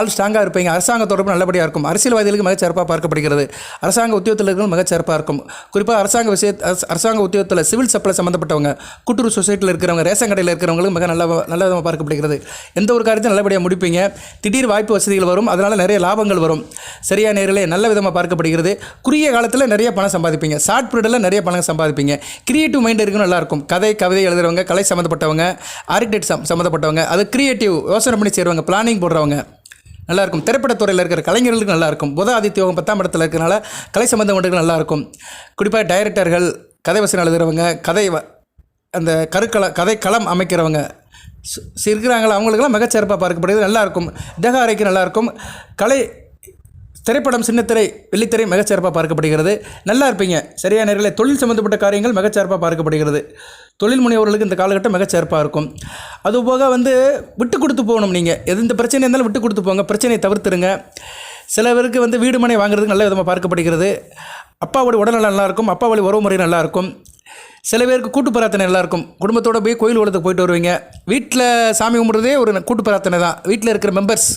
ஆள் ஸ்ட்ராங்காக இருப்பீங்க. அரசாங்க தொடர்பு நல்லபடியாக இருக்கும். அரசியல்வாதிகளுக்கு மிகச்சிறப்பாக பார்க்கப்படுகிறது. அரசாங்க உத்தியோகத்தில் இருக்கிறவங்க மிகச்சிறப்பாக இருக்கும். குறிப்பாக அரசாங்க விஷய அரசாங்க உத்தியோகத்தில் சிவில் சப்ளை சம்மந்தப்பட்டவங்க கூட்டுறவு சொசைட்டியில் இருக்கிறவங்க ரேஷன் கடையில் இருக்கிறவங்களுக்கு மிக நல்ல நல்ல விதமாக பார்க்கப்படுகிறது. எந்த ஒரு காரியத்தையும் நல்லபடியாக முடிப்பீங்க. திடீர் வாய்ப்பு வசதிகள் வரும். அதனால் நிறைய லாபங்கள் வரும். சரியாக நேரிலே நல்ல விதமாக பார்க்கப்படுகிறது. குறுகிய காலத்தில் நிறைய பணம் சம்பாதிப்பீங்க. ஷார்ட் பீரியடில் நிறைய பணம் சம்பாதிப்பீங்க. கிரியேட்டிவ் மைண்ட் இருக்கணும் நல்லாயிருக்கும் கதை கவிதை எழுதுறவங்க கலை சம்மந்தப்பட்டவங்க ஆர்கிடெக்ட் சம் சம்மந்தப்பட்டவங்க அது கிரியேட்டிவ் யோசனை பண்ணி செய்கிறவங்க பிளானிங் போடுறவங்க. நல்லா இருக்கும் திரைப்படத்துறையில் இருக்கிற கலைஞர்களுக்கு நல்லா இருக்கும் புத ஆதித்ய யோகம் பத்தாம் இடத்துல இருக்கிறனால கலை சம்பந்தப்பட்டவங்களுக்கு நல்லா இருக்கும் குறிப்பாக டைரக்டர்கள் கதை வசனம் எழுதுறவங்க கதை வ- அந்த கருக்கள கதை களம் அமைக்கிறவங்க இருக்கிறாங்களா அவங்களுக்கெல்லாம் மிகச்சிறப்பாக பார்க்கப்படுகிறது. நல்லா இருக்கும் தேக ஆரோக்கியம் நல்லா இருக்கும் கலை திரைப்படம் சின்னத்திரை வெள்ளித்திரை மிகச்சிறப்பாக பார்க்கப்படுகிறது. நல்லா இருப்பீங்க. சரியான நேரில் தொழில் சம்மந்தப்பட்ட காரியங்கள் மிகச்சிறப்பாக பார்க்கப்படுகிறது. தொழில் முனைவர்களுக்கு இந்த காலகட்டம் மிகச்சிறப்பாக இருக்கும். அதுபோக வந்து விட்டு கொடுத்து போகணும் நீங்கள் எது இந்த பிரச்சனை இருந்தாலும் விட்டு கொடுத்து போங்க. பிரச்சனையை தவிர்த்துருங்க. சில பேருக்கு வந்து வீடு மனை வாங்குறதுக்கு நல்ல விதமாக பார்க்கப்படுகிறது. அப்பாவோட உடல்நலம் நல்லாயிருக்கும். அப்பா வழி உறவு முறை நல்லாயிருக்கும். சில பேருக்கு கூட்டு பிரார்த்தனை நல்லாயிருக்கும். குடும்பத்தோடு போய் கோயில் உலகத்துக்கு போயிட்டு வருவீங்க. வீட்டில் சாமி கும்பிட்றதே ஒரு கூட்டு பிரார்த்தனை தான். வீட்டில் இருக்கிற மெம்பர்ஸ்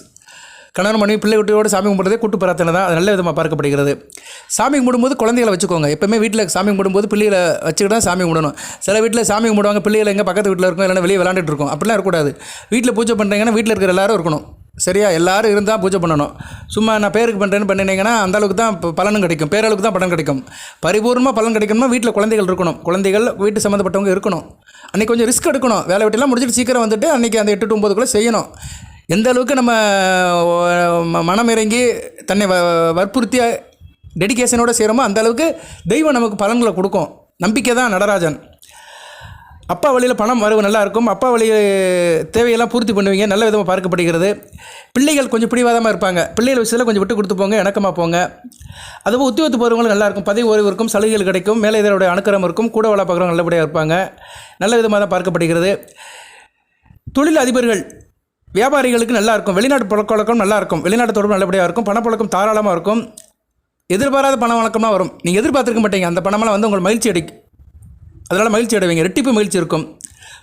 கணவன் மனைவி பிள்ளை குட்டியோடு சாமி கும்பிட்றதே கூட்டு பிரார்த்தனை தான். அது நல்ல விதமாக பார்க்கப்படுகிறது. சாமி கும்பிடும்போது குழந்தைகளை வச்சுக்கோங்க. எப்பவுமே வீட்டில் சாமி கும்பிடும்போது பிள்ளைகளை வச்சுக்கிட்டு தான் சாமி கும்பிடணும். சில வீட்டில் சாமி கும்பிடுவாங்க பிள்ளைகளை எங்கே பக்கத்து வீட்டில் இருக்கும் இல்லைன்னா வெளியே விளாண்டுட்டு இருக்கும். அப்படிலாம் இருக்கக்கூடாது. வீட்டில் பூஜை பண்ணுறீங்கன்னா வீட்டில் இருக்கிற எல்லாரும் இருக்கணும். சரியா? எல்லாரும் இருந்தால் பூஜை பண்ணணும். சும்மா நான் பேருக்கு பண்ணுறேன்னு பண்ணினீங்கன்னா அந்த அளவுக்கு தான் ப- பலனும் கிடைக்கும். பேரளவுக்கு தான் பலன் கிடைக்கும். பரிபூர்ணமாக பலன் கிடைக்கணும்னா வீட்டில் குழந்தைகள் இருக்கணும். குழந்தைகள் வீட்டு சம்மந்தப்பட்டவங்க இருக்கணும். அன்றைக்கி கொஞ்சம் ரிஸ்க் எடுக்கணும். வேலை வெட்டிலாம் முடிச்சுட்டு சீக்கிரம் வந்துட்டு அன்றைக்கி அந்த எட்டு டு ஒம்பதுக்குள்ளே செய்யணும். எந்த அளவுக்கு நம்ம மனம் இறங்கி தன்னை வ வற்புறுத்தி டெடிகேஷனோட செய்கிறோமோ அந்த அளவுக்கு தெய்வம் நமக்கு பலன்களை கொடுக்கும். நம்பிக்கை தான் நடராஜன். அப்பா வழியில் பணம் வரவு நல்லா இருக்கும். அப்பா வழி தேவையெல்லாம் பூர்த்தி பண்ணுவீங்க. நல்ல விதமாக பார்க்கப்படுகிறது. பிள்ளைகள் கொஞ்சம் பிடிவாதமாக இருப்பாங்க. பிள்ளைகள் விஷயத்தில் கொஞ்சம் விட்டு கொடுத்து போங்க இணக்கமாக போங்க. அதுபோல் உத்தியோகத்து போகிறவங்களும் நல்லாயிருக்கும் பதவி ஓய்வு இருக்கும் சலுகைகள் கிடைக்கும். மேலே இதனுடைய அனுக்கிரம் இருக்கும். கூட வேலை பார்க்குறவங்க நல்லபடியாக இருப்பாங்க. நல்ல விதமாக தான் பார்க்கப்படுகிறது. தொழில் அதிபர்கள் வியாபாரிகளுக்கு நல்லா இருக்கும் வெளிநாட்டு பழக்க வழக்கம் நல்லா இருக்கும் வெளிநாட்டு தொடர்பு நல்லபடியாக இருக்கும். பணப்பழக்கம் தாராளமாக இருக்கும். எதிர்பாராத பண வழக்கம்லாம் வரும். நீங்கள் எதிர்பார்த்துருக்க மாட்டீங்க. அந்த பணமெல்லாம் வந்து உங்களை மகிழ்ச்சி அடி அதனால் மகிழ்ச்சி அடைவீங்க. ரெட்டிப்பு மகிழ்ச்சி இருக்கும்.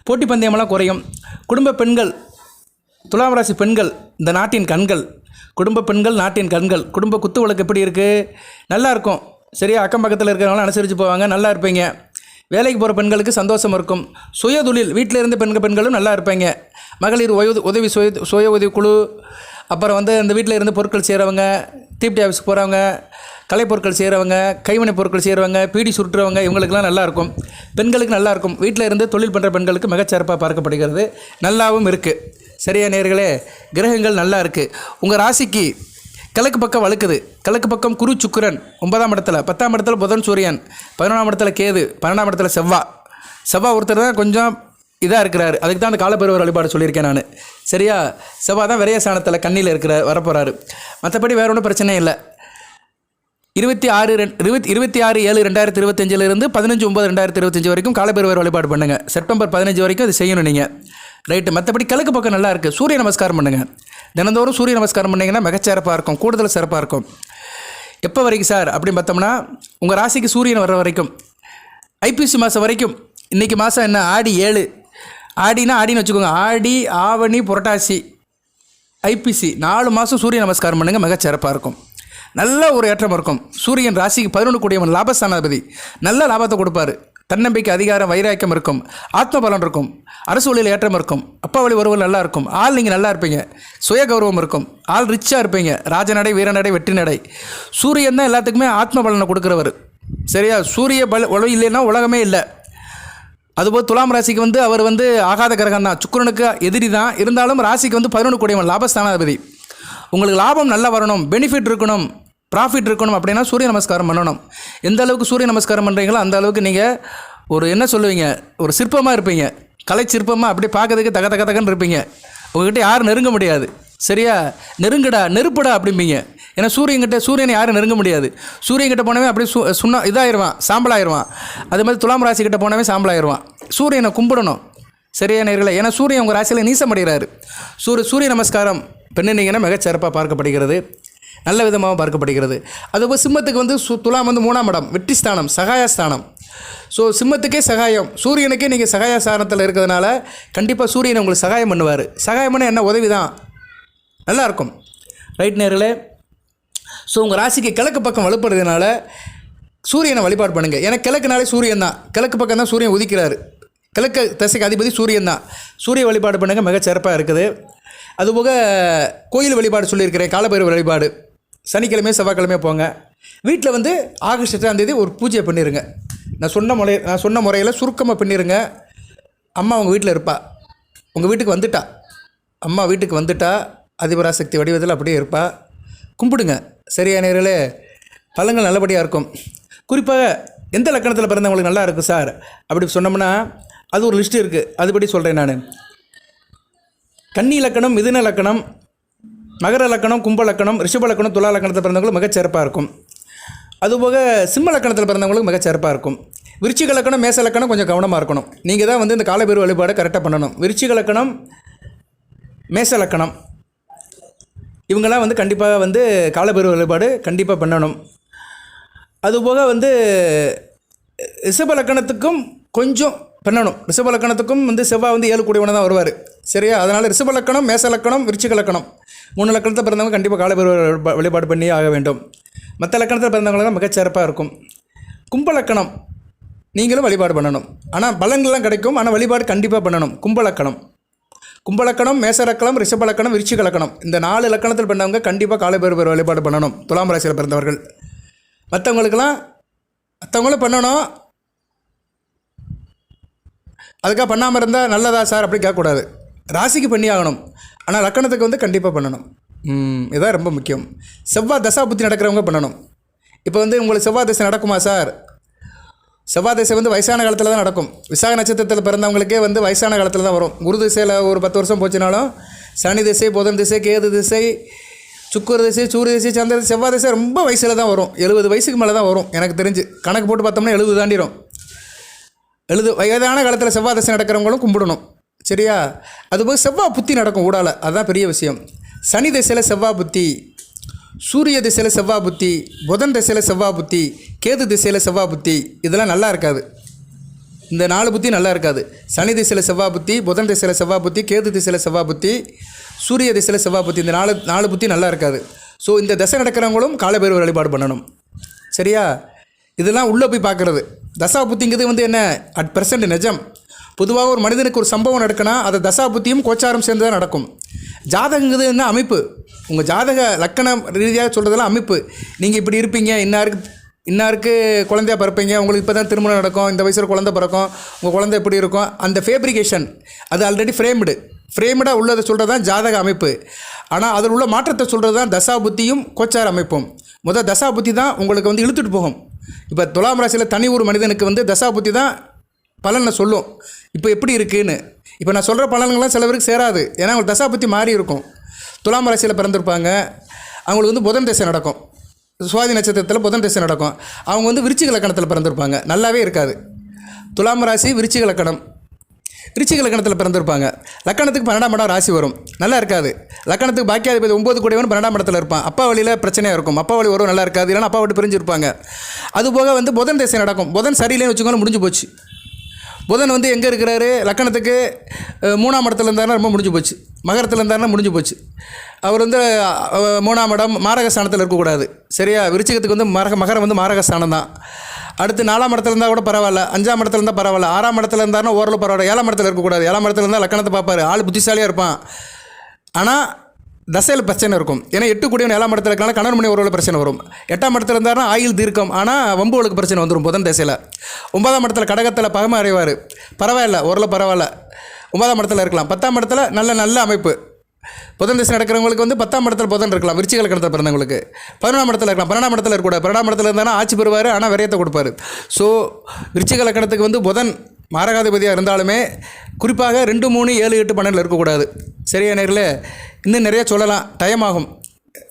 போட்டி பந்தயமெல்லாம் குறையும். குடும்ப பெண்கள் துலாம் ராசி பெண்கள் இந்த நாட்டின் கண்கள். குடும்ப பெண்கள் நாட்டின் கண்கள். குடும்ப குத்து வழக்கு எப்படி இருக்குது நல்லா இருக்கும் சரியா அக்கம் பக்கத்தில் இருக்கிறவங்களாம் அனுசரித்து போவாங்க. நல்லா இருப்பீங்க. வேலைக்கு போகிற பெண்களுக்கு சந்தோஷம் இருக்கும். சுய தொழில் வீட்டில் இருந்த பெண்கள் பெண்களும் நல்லா இருப்பாங்க. மகளிர் உதவி உதவி சுய சுய உதவி குழு அப்புறம் வந்து இந்த வீட்டில் இருந்து பொருட்கள் செய்கிறவங்க தீப்டி ஆஃபீஸ்க்கு போகிறவங்க கலைப்பொருட்கள் செய்கிறவங்க கைவினை பொருட்கள் செய்கிறவங்க பீடி சுற்றுறவங்க இவங்களுக்கெல்லாம் நல்லாயிருக்கும் பெண்களுக்கு நல்லாயிருக்கும் வீட்டில் இருந்து தொழில் பண்ணுற பெண்களுக்கு மிகச்சிறப்பாக பார்க்கப்படுகிறது. நல்லாவும் இருக்குது சரியா நேர்களே கிரகங்கள் நல்லா இருக்குது உங்கள் ராசிக்கு கிழக்கு பக்கம் வழுக்குது. கிழக்கு பக்கம் குரு சுக்கரன் ஒன்பதாம் இடத்துல பத்தாம் இடத்துல புதன் சூரியன் பதினொன்றாம் இடத்துல கேது பன்னெண்டாம் இடத்துல செவ்வா. செவ்வா ஒருத்தர் தான் கொஞ்சம் இதாக இருக்கிறாரு. அதுக்கு தான் அந்த காலப்பெருவர் வழிபாடு சொல்லியிருக்கேன் நான். சரியா? செவ்வா தான் விரைய சாணத்தில் கண்ணியில் இருக்கிற வரப்போகிறாரு மற்றபடி வேற ஒன்றும் பிரச்சனை இல்லை. இருபத்தி ஆறு ரெண்டு இருபத்தி இருபத்தி ஆறு ஏழு ரெண்டாயிரத்தி இருபத்தஞ்சிலிருந்து பதினஞ்சு ஒம்பது ரெண்டாயிரத்தி இருபத்தஞ்சி வரைக்கும் காலபெருவர் வழிபாடு பண்ணுங்கள் செப்டம்பர் பதினஞ்சு வரைக்கும் அது செய்யணும் நீங்கள் ரைட்டு. மற்றபடி கிழக்கு பக்கம் நல்லா இருக்குது சூரிய நமஸ்காரம் பண்ணுங்கள் தினந்தோறும் சூரிய நமஸ்காரம் பண்ணிங்கன்னா மிகச்சிறப்பாக இருக்கும். கூடுதல் சிறப்பாக இருக்கும். எப்போ வரைக்கும் சார்? அப்படின்னு பார்த்தோம்னா உங்கள் ராசிக்கு சூரியன் வர்ற வரைக்கும் ஐபிசி மாதம் வரைக்கும் இன்றைக்கி மாதம் என்ன? ஆடி ஏழு. ஆடினா ஆடின்னு வச்சுக்கோங்க. ஆடி ஆவணி புரட்டாசி ஐபிசி நாலு மாதம் சூரிய நமஸ்காரம் பண்ணுங்கள் மிகச்சிறப்பாக இருக்கும். நல்ல ஒரு ஏற்றம் இருக்கும். சூரியன் ராசிக்கு பதினொன்று கூடியவன் லாபஸ்தானாதிபதி நல்ல லாபத்தை கொடுப்பாரு. தன்னம்பிக்கை அதிகாரம் வைராக்கியம் இருக்கும். ஆத்மபலன் இருக்கும். அரசு வழியில் ஏற்றம் இருக்கும். அப்பா வழி உறவு நல்லா இருக்கும். ஆள் நீங்கள் நல்லா இருப்பீங்க. சுய கௌரவம் இருக்கும். ஆள் ரிச்சாக இருப்பீங்க. ராஜநடை வீரநடை வெற்றி நடை சூரியன் தான் எல்லாத்துக்குமே ஆத்ம பலனை கொடுக்குறவர். சரியா? சூரிய பல உலகம் இல்லைன்னா உலகமே இல்லை. அதுபோல் துலாம் ராசிக்கு வந்து அவர் வந்து ஆகாத கிரகம் தான். சுக்கரனுக்கு எதிரி தான். இருந்தாலும் ராசிக்கு வந்து பதினொன்று கூடியவன் லாபஸ்தானாதிபதி. உங்களுக்கு லாபம் நல்லா வரணும். பெனிஃபிட் இருக்கணும். ப்ராஃபிட் இருக்கணும் அப்படின்னா சூரிய நமஸ்காரம் பண்ணணும். எந்த அளவுக்கு சூரிய நமஸ்காரம் பண்ணுறீங்களோ அந்த அளவுக்கு நீங்கள் ஒரு என்ன சொல்லுவீங்க? ஒரு சிற்பமாக இருப்பீங்க. கலை சிற்பமாக அப்படியே பார்க்கறதுக்கு தக தக தகன்னு இருப்பீங்க. உங்ககிட்ட யாரும் நெருங்க முடியாது. சரியா? நெருங்கடா நெருப்புடா அப்படிம்பீங்க. ஏன்னா சூரியன்கிட்ட சூரியனை யாரும் நெருங்க முடியாது. சூரியன்கிட்ட போனவே அப்படியே சு சுண்ணா இதாகிடுவான் சாம்பலாயிருவான். அது மாதிரி துலாம் ராசிக்கிட்ட போனவே சாம்பலாயிருவான். சூரியனை கும்பிடணும். சரியா நேர்களை? ஏன்னா சூரியன் உங்கள் ராசியில் நீசமடைகிறாரு. சூரிய சூரிய நமஸ்காரம் பெண்ணினீங்கன்னா மிகச்சிறப்பாக பார்க்கப்படுகிறது. நல்ல விதமாக பார்க்கப்படுகிறது. அதுபோல் சிம்மத்துக்கு வந்து சு துலாம் வந்து மூணாம் இடம் வெற்றி ஸ்தானம் சகாயஸ்தானம் ஸோ சிம்மத்துக்கே சகாயம். சூரியனுக்கே நீங்கள் சகாய ஸ்தானத்தில் இருக்கிறதுனால கண்டிப்பாக சூரியன் உங்களுக்கு சகாயம் பண்ணுவார். சகாயம் பண்ண என்ன? உதவி தான். நல்லாயிருக்கும் ரைட் நேர்களே? ஸோ உங்கள் ராசிக்கு கிழக்கு பக்கம் வலுப்படுறதுனால சூரியனை வழிபாடு பண்ணுங்கள் ஏன்னா கிழக்குனாலே சூரியன் தான். கிழக்கு பக்கம் தான் சூரியன் உதிக்கிறாரு. கிழக்கு திசைக்கு அதிபதி சூரியன் தான். சூரிய வழிபாடு பண்ணுங்கள் மிகச்சிறப்பாக இருக்குது. அதுபோக கோயில் வழிபாடு சொல்லியிருக்கிறேன். காலபைரவர் வழிபாடு. சனிக்கிழமை செவ்வாய்க்கிழமையே போங்க. வீட்டில் வந்து ஆகஸ்ட் எட்டாம் தேதி ஒரு பூஜையை பண்ணிடுங்க நான் சொன்ன முறை நான் சொன்ன முறையில் சுருக்கமாக பண்ணிடுங்க அம்மா உங்கள் வீட்டில் இருப்பா. உங்கள் வீட்டுக்கு வந்துட்டா. அம்மா வீட்டுக்கு வந்துட்டா. அதிபராசக்தி வடிவத்தில் அப்படியே இருப்பா. கும்பிடுங்க. சரியா நேர்களே பழங்கள் நல்லபடியாக இருக்கும். குறிப்பாக எந்த லக்கணத்தில் பிறந்தவங்களுக்கு நல்லா இருக்கும் சார்? அப்படி சொன்னோம்னா அது ஒரு லிஸ்ட் இருக்குது அதுபடி சொல்கிறேன் நான். கன்னி லக்கணம் மிதுன லக்கணம் மகர லக்கணம் கும்ப லக்கணம் ரிஷப லக்கணம் துலா லக்கணத்தில் பிறந்தவங்களுக்கு மிகச்சிறப்பாக இருக்கும். அதுபோக சிம்ம லக்கணத்தில் பிறந்தவங்களுக்கு மிகச்சிறப்பாக இருக்கும். விருச்சிக லக்கணம் மேச லக்கணம் கொஞ்சம் கவனமாக இருக்கணும். நீங்கள் தான் வந்து இந்த காலபேரு வழிபாடை கரெக்டாக பண்ணணும். விருச்சிக லக்கணம் மேச லக்கணம். இவங்கெல்லாம் வந்து கண்டிப்பாக வந்து காலபேரு வழிபாடு கண்டிப்பாக பண்ணணும். அதுபோக வந்து ரிஷப லக்கணத்துக்கும் கொஞ்சம் பண்ணணும். ரிஷப லக்கணத்துக்கும் வந்து செவ்வாய் வந்து ஏழு கூடியவனை தான் வருவார். சரியா? அதனால் ரிஷப லக்கணம் மேச லக்கணம் விருச்சிக லக்கணம். மூணு லக்கணத்தை பிறந்தவங்க கண்டிப்பாக காலபேரு வழிபாடு பண்ணி ஆக வேண்டும். மற்ற லக்கணத்தில் பிறந்தவங்களாம் மிகச்சிறப்பாக இருக்கும். கும்ப லக்கணம் நீங்களும் வழிபாடு பண்ணணும். ஆனால் பலன்கள்லாம் கிடைக்கும். ஆனால் வழிபாடு கண்டிப்பாக பண்ணணும். கும்ப லக்கணம். கும்பலக்கணம் மேசலக்கணம் ரிஷபலக்கணம் விருச்சிக லக்கணம். இந்த நாலு லக்கணத்தில் பிறந்தவங்க கண்டிப்பாக காலபேரு வழிபாடு பண்ணணும். துலாம் ராசியில் பிறந்தவர்கள். மற்றவங்களுக்கெல்லாம் மற்றவங்களும் பண்ணணும். அதுக்காக பண்ணாமல் இருந்தால் நல்லதா சார்? அப்படி கேட்கக்கூடாது. ராசிக்கு பண்ணி ஆகணும். ஆனால் லக்கணத்துக்கு வந்து கண்டிப்பாக பண்ணணும். இதுதான் இதான் ரொம்ப முக்கியம். செவ்வாய் தசா புத்தி நடக்கிறவங்க பண்ணணும். இப்போ வந்து உங்களுக்கு செவ்வாய் தசை நடக்குமா சார்? செவ்வாய் திசை வந்து வயசான காலத்தில் தான் நடக்கும். விசாக நட்சத்திரத்தில் பிறந்தவங்களுக்கே வந்து வயசான காலத்தில் தான் வரும். குரு திசையில் ஒரு பத்து வருஷம் போச்சுனாலும் சனி திசை புதன் திசை கேது திசை சுக்குர திசை சூரிய திசை சந்திர திசை, செவ்வாய் திசை ரொம்ப வயசில் தான் வரும். எழுபது வயசுக்கு மேலே தான் வரும் எனக்கு தெரிஞ்சு. கணக்கு போட்டு பார்த்தோம்னா எழுபது தாண்டிடும் எழுது வயதான காலத்தில் செவ்வாய் திசை நடக்கிறவங்களும் கும்பிடணும். சரியா? அதுபோல் செவ்வாய் புத்தி நடக்கும் ஊடால. அதுதான் பெரிய விஷயம். சனி திசையில் செவ்வாய் புத்தி சூரிய திசையில் செவ்வாய் புத்தி புதன் திசையில் செவ்வாய் புத்தி கேது திசையில் செவ்வாய் புத்தி இதெல்லாம் நல்லா இருக்காது. இந்த நாலு புத்தி நல்லா இருக்காது. சனி திசையில் செவ்வாய் புத்தி புதன் திசையில் செவ்வாய் புத்தி கேது திசையில் செவ்வாய் புத்தி சூரிய திசையில் செவ்வாய் புத்தி இந்த நாலு நாலு புத்தி நல்லா இருக்காது. ஸோ இந்த தசை நடக்கிறவங்களும் காலபேரவர் வழிபாடு பண்ணணும். சரியா? இதெல்லாம் உள்ளே போய் பார்க்குறது. தசா புத்திங்கிறது வந்து என்ன? அட் ப்ரெசண்ட் நிஜம். பொதுவாக ஒரு மனிதனுக்கு ஒரு சம்பவம் நடக்குன்னா அதை தசா புத்தியும் கோச்சாரம் சேர்ந்து தான் நடக்கும். ஜாதகங்கிறது என்ன அமைப்பு. உங்கள் ஜாதக லக்கணம் ரீதியாக சொல்கிறதெல்லாம் அமைப்பு. நீங்கள் இப்படி இருப்பீங்க இன்னாருக்கு இன்னாருக்கு குழந்தையா பிறப்பீங்க உங்களுக்கு இப்போ தான் திருமணம் நடக்கும் இந்த வயசில் குழந்தை பிறக்கும் உங்கள் குழந்தை எப்படி இருக்கும் அந்த ஃபேப்ரிகேஷன் அது ஆல்ரெடி ஃப்ரேம்டு ஃப்ரேம்டாக உள்ளதை சொல்கிறது தான் ஜாதக அமைப்பு. ஆனால் அதில் உள்ள மாற்றத்தை சொல்கிறது தான் தசா புத்தியும் கோச்சார அமைப்பும். முதல் தசா புத்தி தான் உங்களுக்கு வந்து இழுத்துட்டு போகும். இப்போ துலாம் ராசியில் தனி ஒரு மனிதனுக்கு வந்து தசா புத்தி தான் பலனை சொல்லும். இப்போ எப்படி இருக்குன்னு. இப்போ நான் சொல்கிற பலன்கள்லாம் சில பேருக்கு சேராது. ஏன்னா அவங்க தசா பற்றி மாறி இருக்கும். துலாம் ராசியில் பிறந்திருப்பாங்க. அவங்களுக்கு வந்து புதன் திசை நடக்கும். சுவாதி நட்சத்திரத்தில் புதன் திசை நடக்கும். அவங்க வந்து விருச்சிக லக்கணத்தில் பிறந்திருப்பாங்க. நல்லாவே இருக்காது. துலாம் ராசி விருச்சிக லக்கணம். விருச்சிக லக்கணத்தில் பிறந்திருப்பாங்க. லக்கணத்துக்கு பன்னெண்டாம் இடம் ராசி வரும். நல்லா இருக்காது. லக்கணத்துக்கு பாக்கியாதிபதி ஒம்பது கூடியவன் பன்னெண்டாம் இடத்துல இருப்பான். அப்பா வழியில் பிரச்சனையாக இருக்கும். அப்பா வழி வரும் நல்லா இருக்காது. இல்லைன்னா அப்பா விட்டு பிரிஞ்சிருப்பாங்க. அதுபோக வந்து புதன் திசை நடக்கும். புதன் சரியில்லைன்னு வச்சுக்கோங்க முடிஞ்சு போச்சு. புதன் வந்து எங்கே இருக்கிறாரு? லக்கணத்துக்கு மூணாம் இடத்துல இருந்தாருன்னா ரொம்ப முடிஞ்சு போச்சு. மகரத்தில் இருந்தாருன்னா முடிஞ்சு போச்சு. அவர் வந்து மூணாம் இடம் மாரக ஸ்தானத்தில் இருக்கக்கூடாது. சரியா? விருச்சிகத்துக்கு வந்து மரக மகரம் வந்து மாரக ஸ்தானம் தான். அடுத்து நாலாம் இடத்துல இருந்தால் கூட பரவாயில்ல. அஞ்சாம் இடத்துல இருந்தால் பரவாயில்ல. ஆறாம் இடத்துல இருந்தாருன்னா ஓரளவு பரவாயில்ல. ஏழாம் இடத்துல இருக்கக்கூடாது. ஏழாம் இடத்துல இருந்தால் லக்கணத்தை பார்ப்பாரு. ஆள் புத்திசாலியாக இருப்பான். ஆனால் தசையில் பிரச்சனை இருக்கும். ஏன்னா எட்டு கூடிய ஏழாம் இடத்துல இருக்கனால கணவன் மணி உறவில் பிரச்சனை வரும். எட்டாம் இடத்துல இருந்தாருன்னா ஆயில் தீர்க்கம். ஆனால் வம்புகளுக்கு பிரச்சனை வந்துடும் புதன் தசையில். ஒன்பதாம் இடத்துல கடகத்தில் பகமை அறைவார் பரவாயில்ல ஓரளவு பரவாயில்ல. ஒன்பதாம் இடத்துல இருக்கலாம். பத்தாம் இடத்துல நல்ல நல்ல அமைப்பு. புதன் திசை நடக்கிறவங்களுக்கு வந்து பத்தாம் இடத்துல புதன் இருக்கலாம். விருச்சிக லக்கணத்தில் பிறந்தவங்களுக்கு. பதினொன்றாம் இடத்துல இருக்கலாம். பன்னெண்டாம் இடத்துல இருக்கக்கூடாது. பன்னெண்டாம் இடத்துல இருந்தாலும் ஆட்சி பெறுவார் ஆனால் விரயத்தை கொடுப்பாரு. ஸோ விருச்சிக லக்கணத்துக்கு வந்து புதன் மாரகாதிபதியாக இருந்தாலுமே குறிப்பாக ரெண்டு மூணு ஏழு எட்டு பன்னெண்டில் இருக்கக்கூடாது. சரியா நேரில் இன்னும் நிறைய சொல்லலாம். டைம் ஆகும்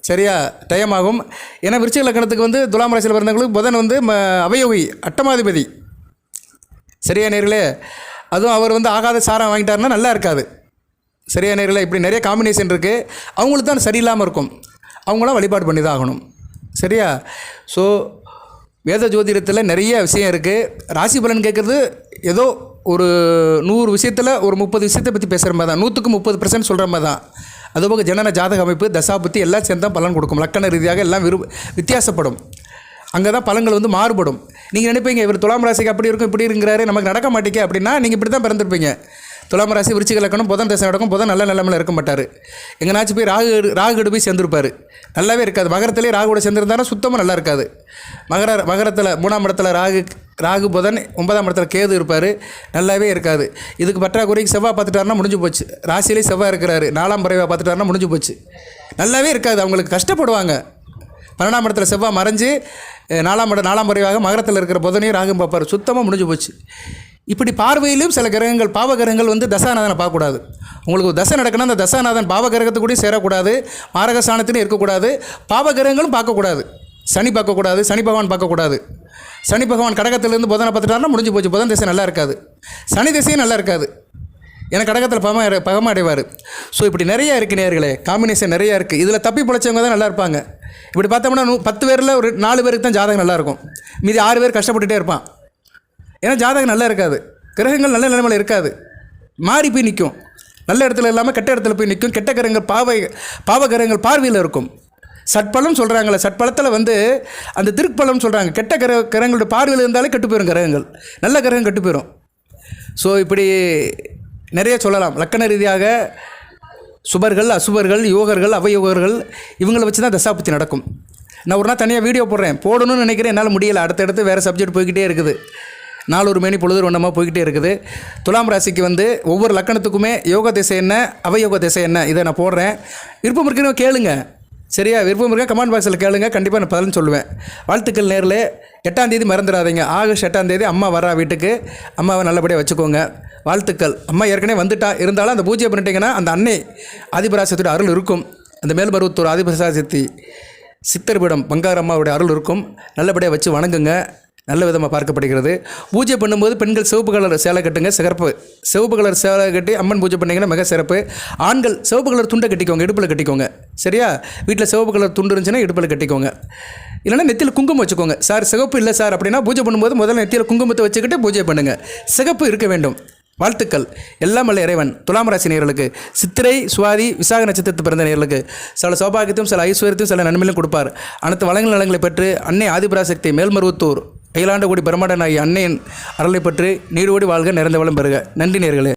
சரியா? டைம் ஆகும் ஏன்னா விருச்சிக லக்கணத்துக்கு வந்து துலாம் ராசியில் பிறந்தவங்களுக்கு புதன் வந்து ம அவயோகி அட்டமாதிபதி. சரியா நேரில் அதுவும் அவர் வந்து ஆகாத சாரம் வாங்கிட்டாருன்னா நல்லா இருக்காது. சரியா நேரில் இப்படி நிறைய காம்பினேஷன் இருக்குது அவங்களுக்கு தான் சரியில்லாமல் இருக்கும். அவங்களாம் வழிபாடு பண்ணி தான் ஆகணும். சரியா? ஸோ வேத ஜோதிடத்தில் நிறைய விஷயம் இருக்குது ராசி பலன் கேட்குறது ஏதோ ஒரு நூறு விஷயத்தில் ஒரு முப்பது விஷயத்தை பற்றி பேசுகிற மாதிரி தான். நூற்றுக்கு முப்பது பர்சன்ட் சொல்கிற மாதிரி தான். அதுபோக ஜனன ஜாதக அமைப்பு தசாபுத்தி எல்லாம் சேர்ந்து தான் பலன் கொடுக்கும். லக்கண ரீதியாக எல்லாம் விரு வித்தியாசப்படும். அங்கே தான் பலன்கள் வந்து மாறுபடும். நீங்கள் நினைப்பீங்க இவர் துலாம் ராசிக்கு அப்படி இருக்கும் இப்படி இருக்கிறாரு நமக்கு நடக்க மாட்டேங்க அப்படின்னா நீங்கள் இப்படி தான் பிறந்திருப்பீங்க. துலாம் ராசி விருச்சிக லக்கணம் புதன் தசை நடக்கும் புதன் நல்ல நிலைமையில் இருக்க மாட்டார். எங்கனாச்சும் போய் ராகு ராகுடு போய் சேர்ந்துருப்பார். நல்லாவே இருக்காது. மகரத்திலே ராகுவோட சேர்ந்துருந்தாலும் சுத்தமாக நல்லா இருக்காது. மகர மகரத்தில் மூணாம் இடத்துல ராகு ராகு புதன் ஒன்பதாம் இடத்துல கேது இருப்பார். நல்லாவே இருக்காது. இதுக்கு பற்றாக்குறைக்கு செவ்வாய் பார்த்துட்டாருன்னா முடிஞ்சு போச்சு. ராசியிலே செவ்வாய் இருக்கிறாரு. நாலாம் பறவை பார்த்துட்டாருன்னா முடிஞ்சு போச்சு. நல்லாவே இருக்காது. அவங்களுக்கு கஷ்டப்படுவாங்க. பன்னெண்டாம் இடத்துல செவ்வாய் மறைஞ்சு நாலாம் இடம் நாலாம் பறவையாக மகரத்தில் இருக்கிற புதனையும் ராகும் பார்ப்பார். சுத்தமாக முடிஞ்சு போச்சு. இப்படி பார்வையிலும் சில கிரகங்கள் பாவ கிரகங்கள் வந்து தசாநாதனை பார்க்கக்கூடாது. உங்களுக்கு ஒரு தசை நடக்கணும் அந்த தசாநாதன் பாவ கிரகத்து கூட சேரக்கூடாது. மாரகஸ்தானத்திலும் இருக்கக்கூடாது. பாவ கிரகங்களும் பார்க்கக்கூடாது. சனி பார்க்கக்கூடாது சனி பகவான் பார்க்கக்கூடாது. சனி பகவான் கடகத்திலேருந்து புதனை பார்த்துட்டாருன்னா முடிஞ்சு போச்சு. புதன் திசை நல்லா இருக்காது. சனி திசையும் நல்லா இருக்காது. ஏன்னா கடகத்தில் பகமா பகமாக அடைவார். ஸோ இப்படி நிறையா இருக்குது நேர்களே காம்பினேஷன் நிறையா இருக்குது இதில் தப்பி பிழைச்சவங்க தான் நல்லா இருப்பாங்க. இப்படி பார்த்தோம்னா நூ பத்து பேரில் ஒரு நாலு பேருக்கு தான் ஜாதகம் நல்லா இருக்கும். மீதி ஆறு பேர் கஷ்டப்பட்டுகிட்டே இருப்பான். ஏன்னா ஜாதகம் நல்லா இருக்காது. கிரகங்கள் நல்ல நிலைமையில் இருக்காது. மாறி போய் நிற்கும் நல்ல இடத்துல இல்லாமல் கெட்ட இடத்துல போய் நிற்கும் கெட்ட கிரகங்கள் பாவை பாவ கிரகங்கள் பார்வையில் இருக்கும். சட்பலம் சொல்கிறாங்களே சட்பலத்தில் வந்து அந்த திருப்பலம் சொல்கிறாங்க கெட்ட கிரக கிரகங்களோட பார்வையில் இருந்தாலே கெட்டு போயிடும் கிரகங்கள். நல்ல கிரகம் கெட்டு போயிடும் ஸோ இப்படி நிறைய சொல்லலாம். லக்கண ரீதியாக சுபர்கள் அசுபர்கள் யோகர்கள் அவயோகர்கள் இவங்களை வச்சு தான் தசாபுத்தி நடக்கும். நான் ஒரு நாள் தனியாக வீடியோ போடுறேன். போடணும்னு நினைக்கிறேன். என்னால் முடியலை. அடுத்தடுத்து வேறு சப்ஜெக்ட் போய்கிட்டே இருக்குது. நாலொரு மேனி பொழுது ஒன்றமாக போய்கிட்டே இருக்குது. துலாம் ராசிக்கு வந்து ஒவ்வொரு லக்கணத்துக்குமே யோக திசை என்ன அவயோக திசை என்ன இதை நான் போடுறேன். விருப்பம் இருக்கிறவங்க கேளுங்க. சரியா? விருப்பம் இருக்க? கமெண்ட் பாக்ஸில் கேளுங்க. கண்டிப்பாக நான் பதில் சொல்லுவேன். வாழ்த்துக்கள் நேரில் எட்டாம் தேதி மறந்துடாதீங்க. ஆகஸ்ட் எட்டாம் தேதி அம்மா வரா வீட்டுக்கு. அம்மாவை நல்லபடியாக வச்சுக்கோங்க. வாழ்த்துக்கள். அம்மா ஏற்கனவே வந்துட்டா. இருந்தாலும் அந்த பூஜை பண்ணிட்டீங்கன்னா அந்த அன்னை ஆதிபராசத்தோட அருள் இருக்கும். அந்த மேல்மருவத்தூர் ஆதிபராசக்தி சித்தர்பீடம் பங்காரம்மாவுடைய அருள் இருக்கும். நல்லபடியாக வச்சு வணங்குங்க. நல்ல விதமாக பார்க்கப்படுகிறது. பூஜை பண்ணும்போது பெண்கள் சிவப்பு கலர் சேலை கட்டுங்க சிறப்பு சிவப்பு கலர் சேலை கட்டி அம்மன் பூஜை பண்ணிங்கன்னா மிக சிறப்பு. ஆண்கள் சிவப்பு கலர் துண்டை கட்டிக்கோங்க இடுப்பில் கட்டிக்கோங்க. சரியா? வீட்டில் சிவப்பு கலர் துண்டு இருந்துச்சுன்னா இடுப்பில் கட்டிக்கோங்க. இல்லைன்னா நெத்தியில் குங்குமம் வச்சுக்கோங்க. சார் சிகப்பு இல்லை சார் அப்படின்னா பூஜை பண்ணும்போது முதல்ல நெத்தியில் குங்குமத்தை வச்சுக்கிட்டு பூஜை பண்ணுங்கள் சிகப்பு இருக்க வேண்டும். வாழ்த்துக்கள். எல்லாம் வல்ல இறைவன் துலாம் ராசி நேர்களுக்கு சித்திரை சுவாதி விசாக நட்சத்திரத்து பிறந்த நேர்களுக்கு சில சௌபாகியத்தையும் சில ஐஸ்வர்யத்தையும் சில நன்மையிலும் கொடுப்பார். அனைத்து வளங்கள் நலங்களை பெற்று அன்னை ஆதிபராசக்தி மேல்மருவத்தூர் அகிலாண்டகுடி பிரம்மாண்டன் நாய் அன்னையின் அருளை பெற்று நீரோடி வாழ்க நிறைந்த வளம் பெறுக. நன்றி நேர்களே.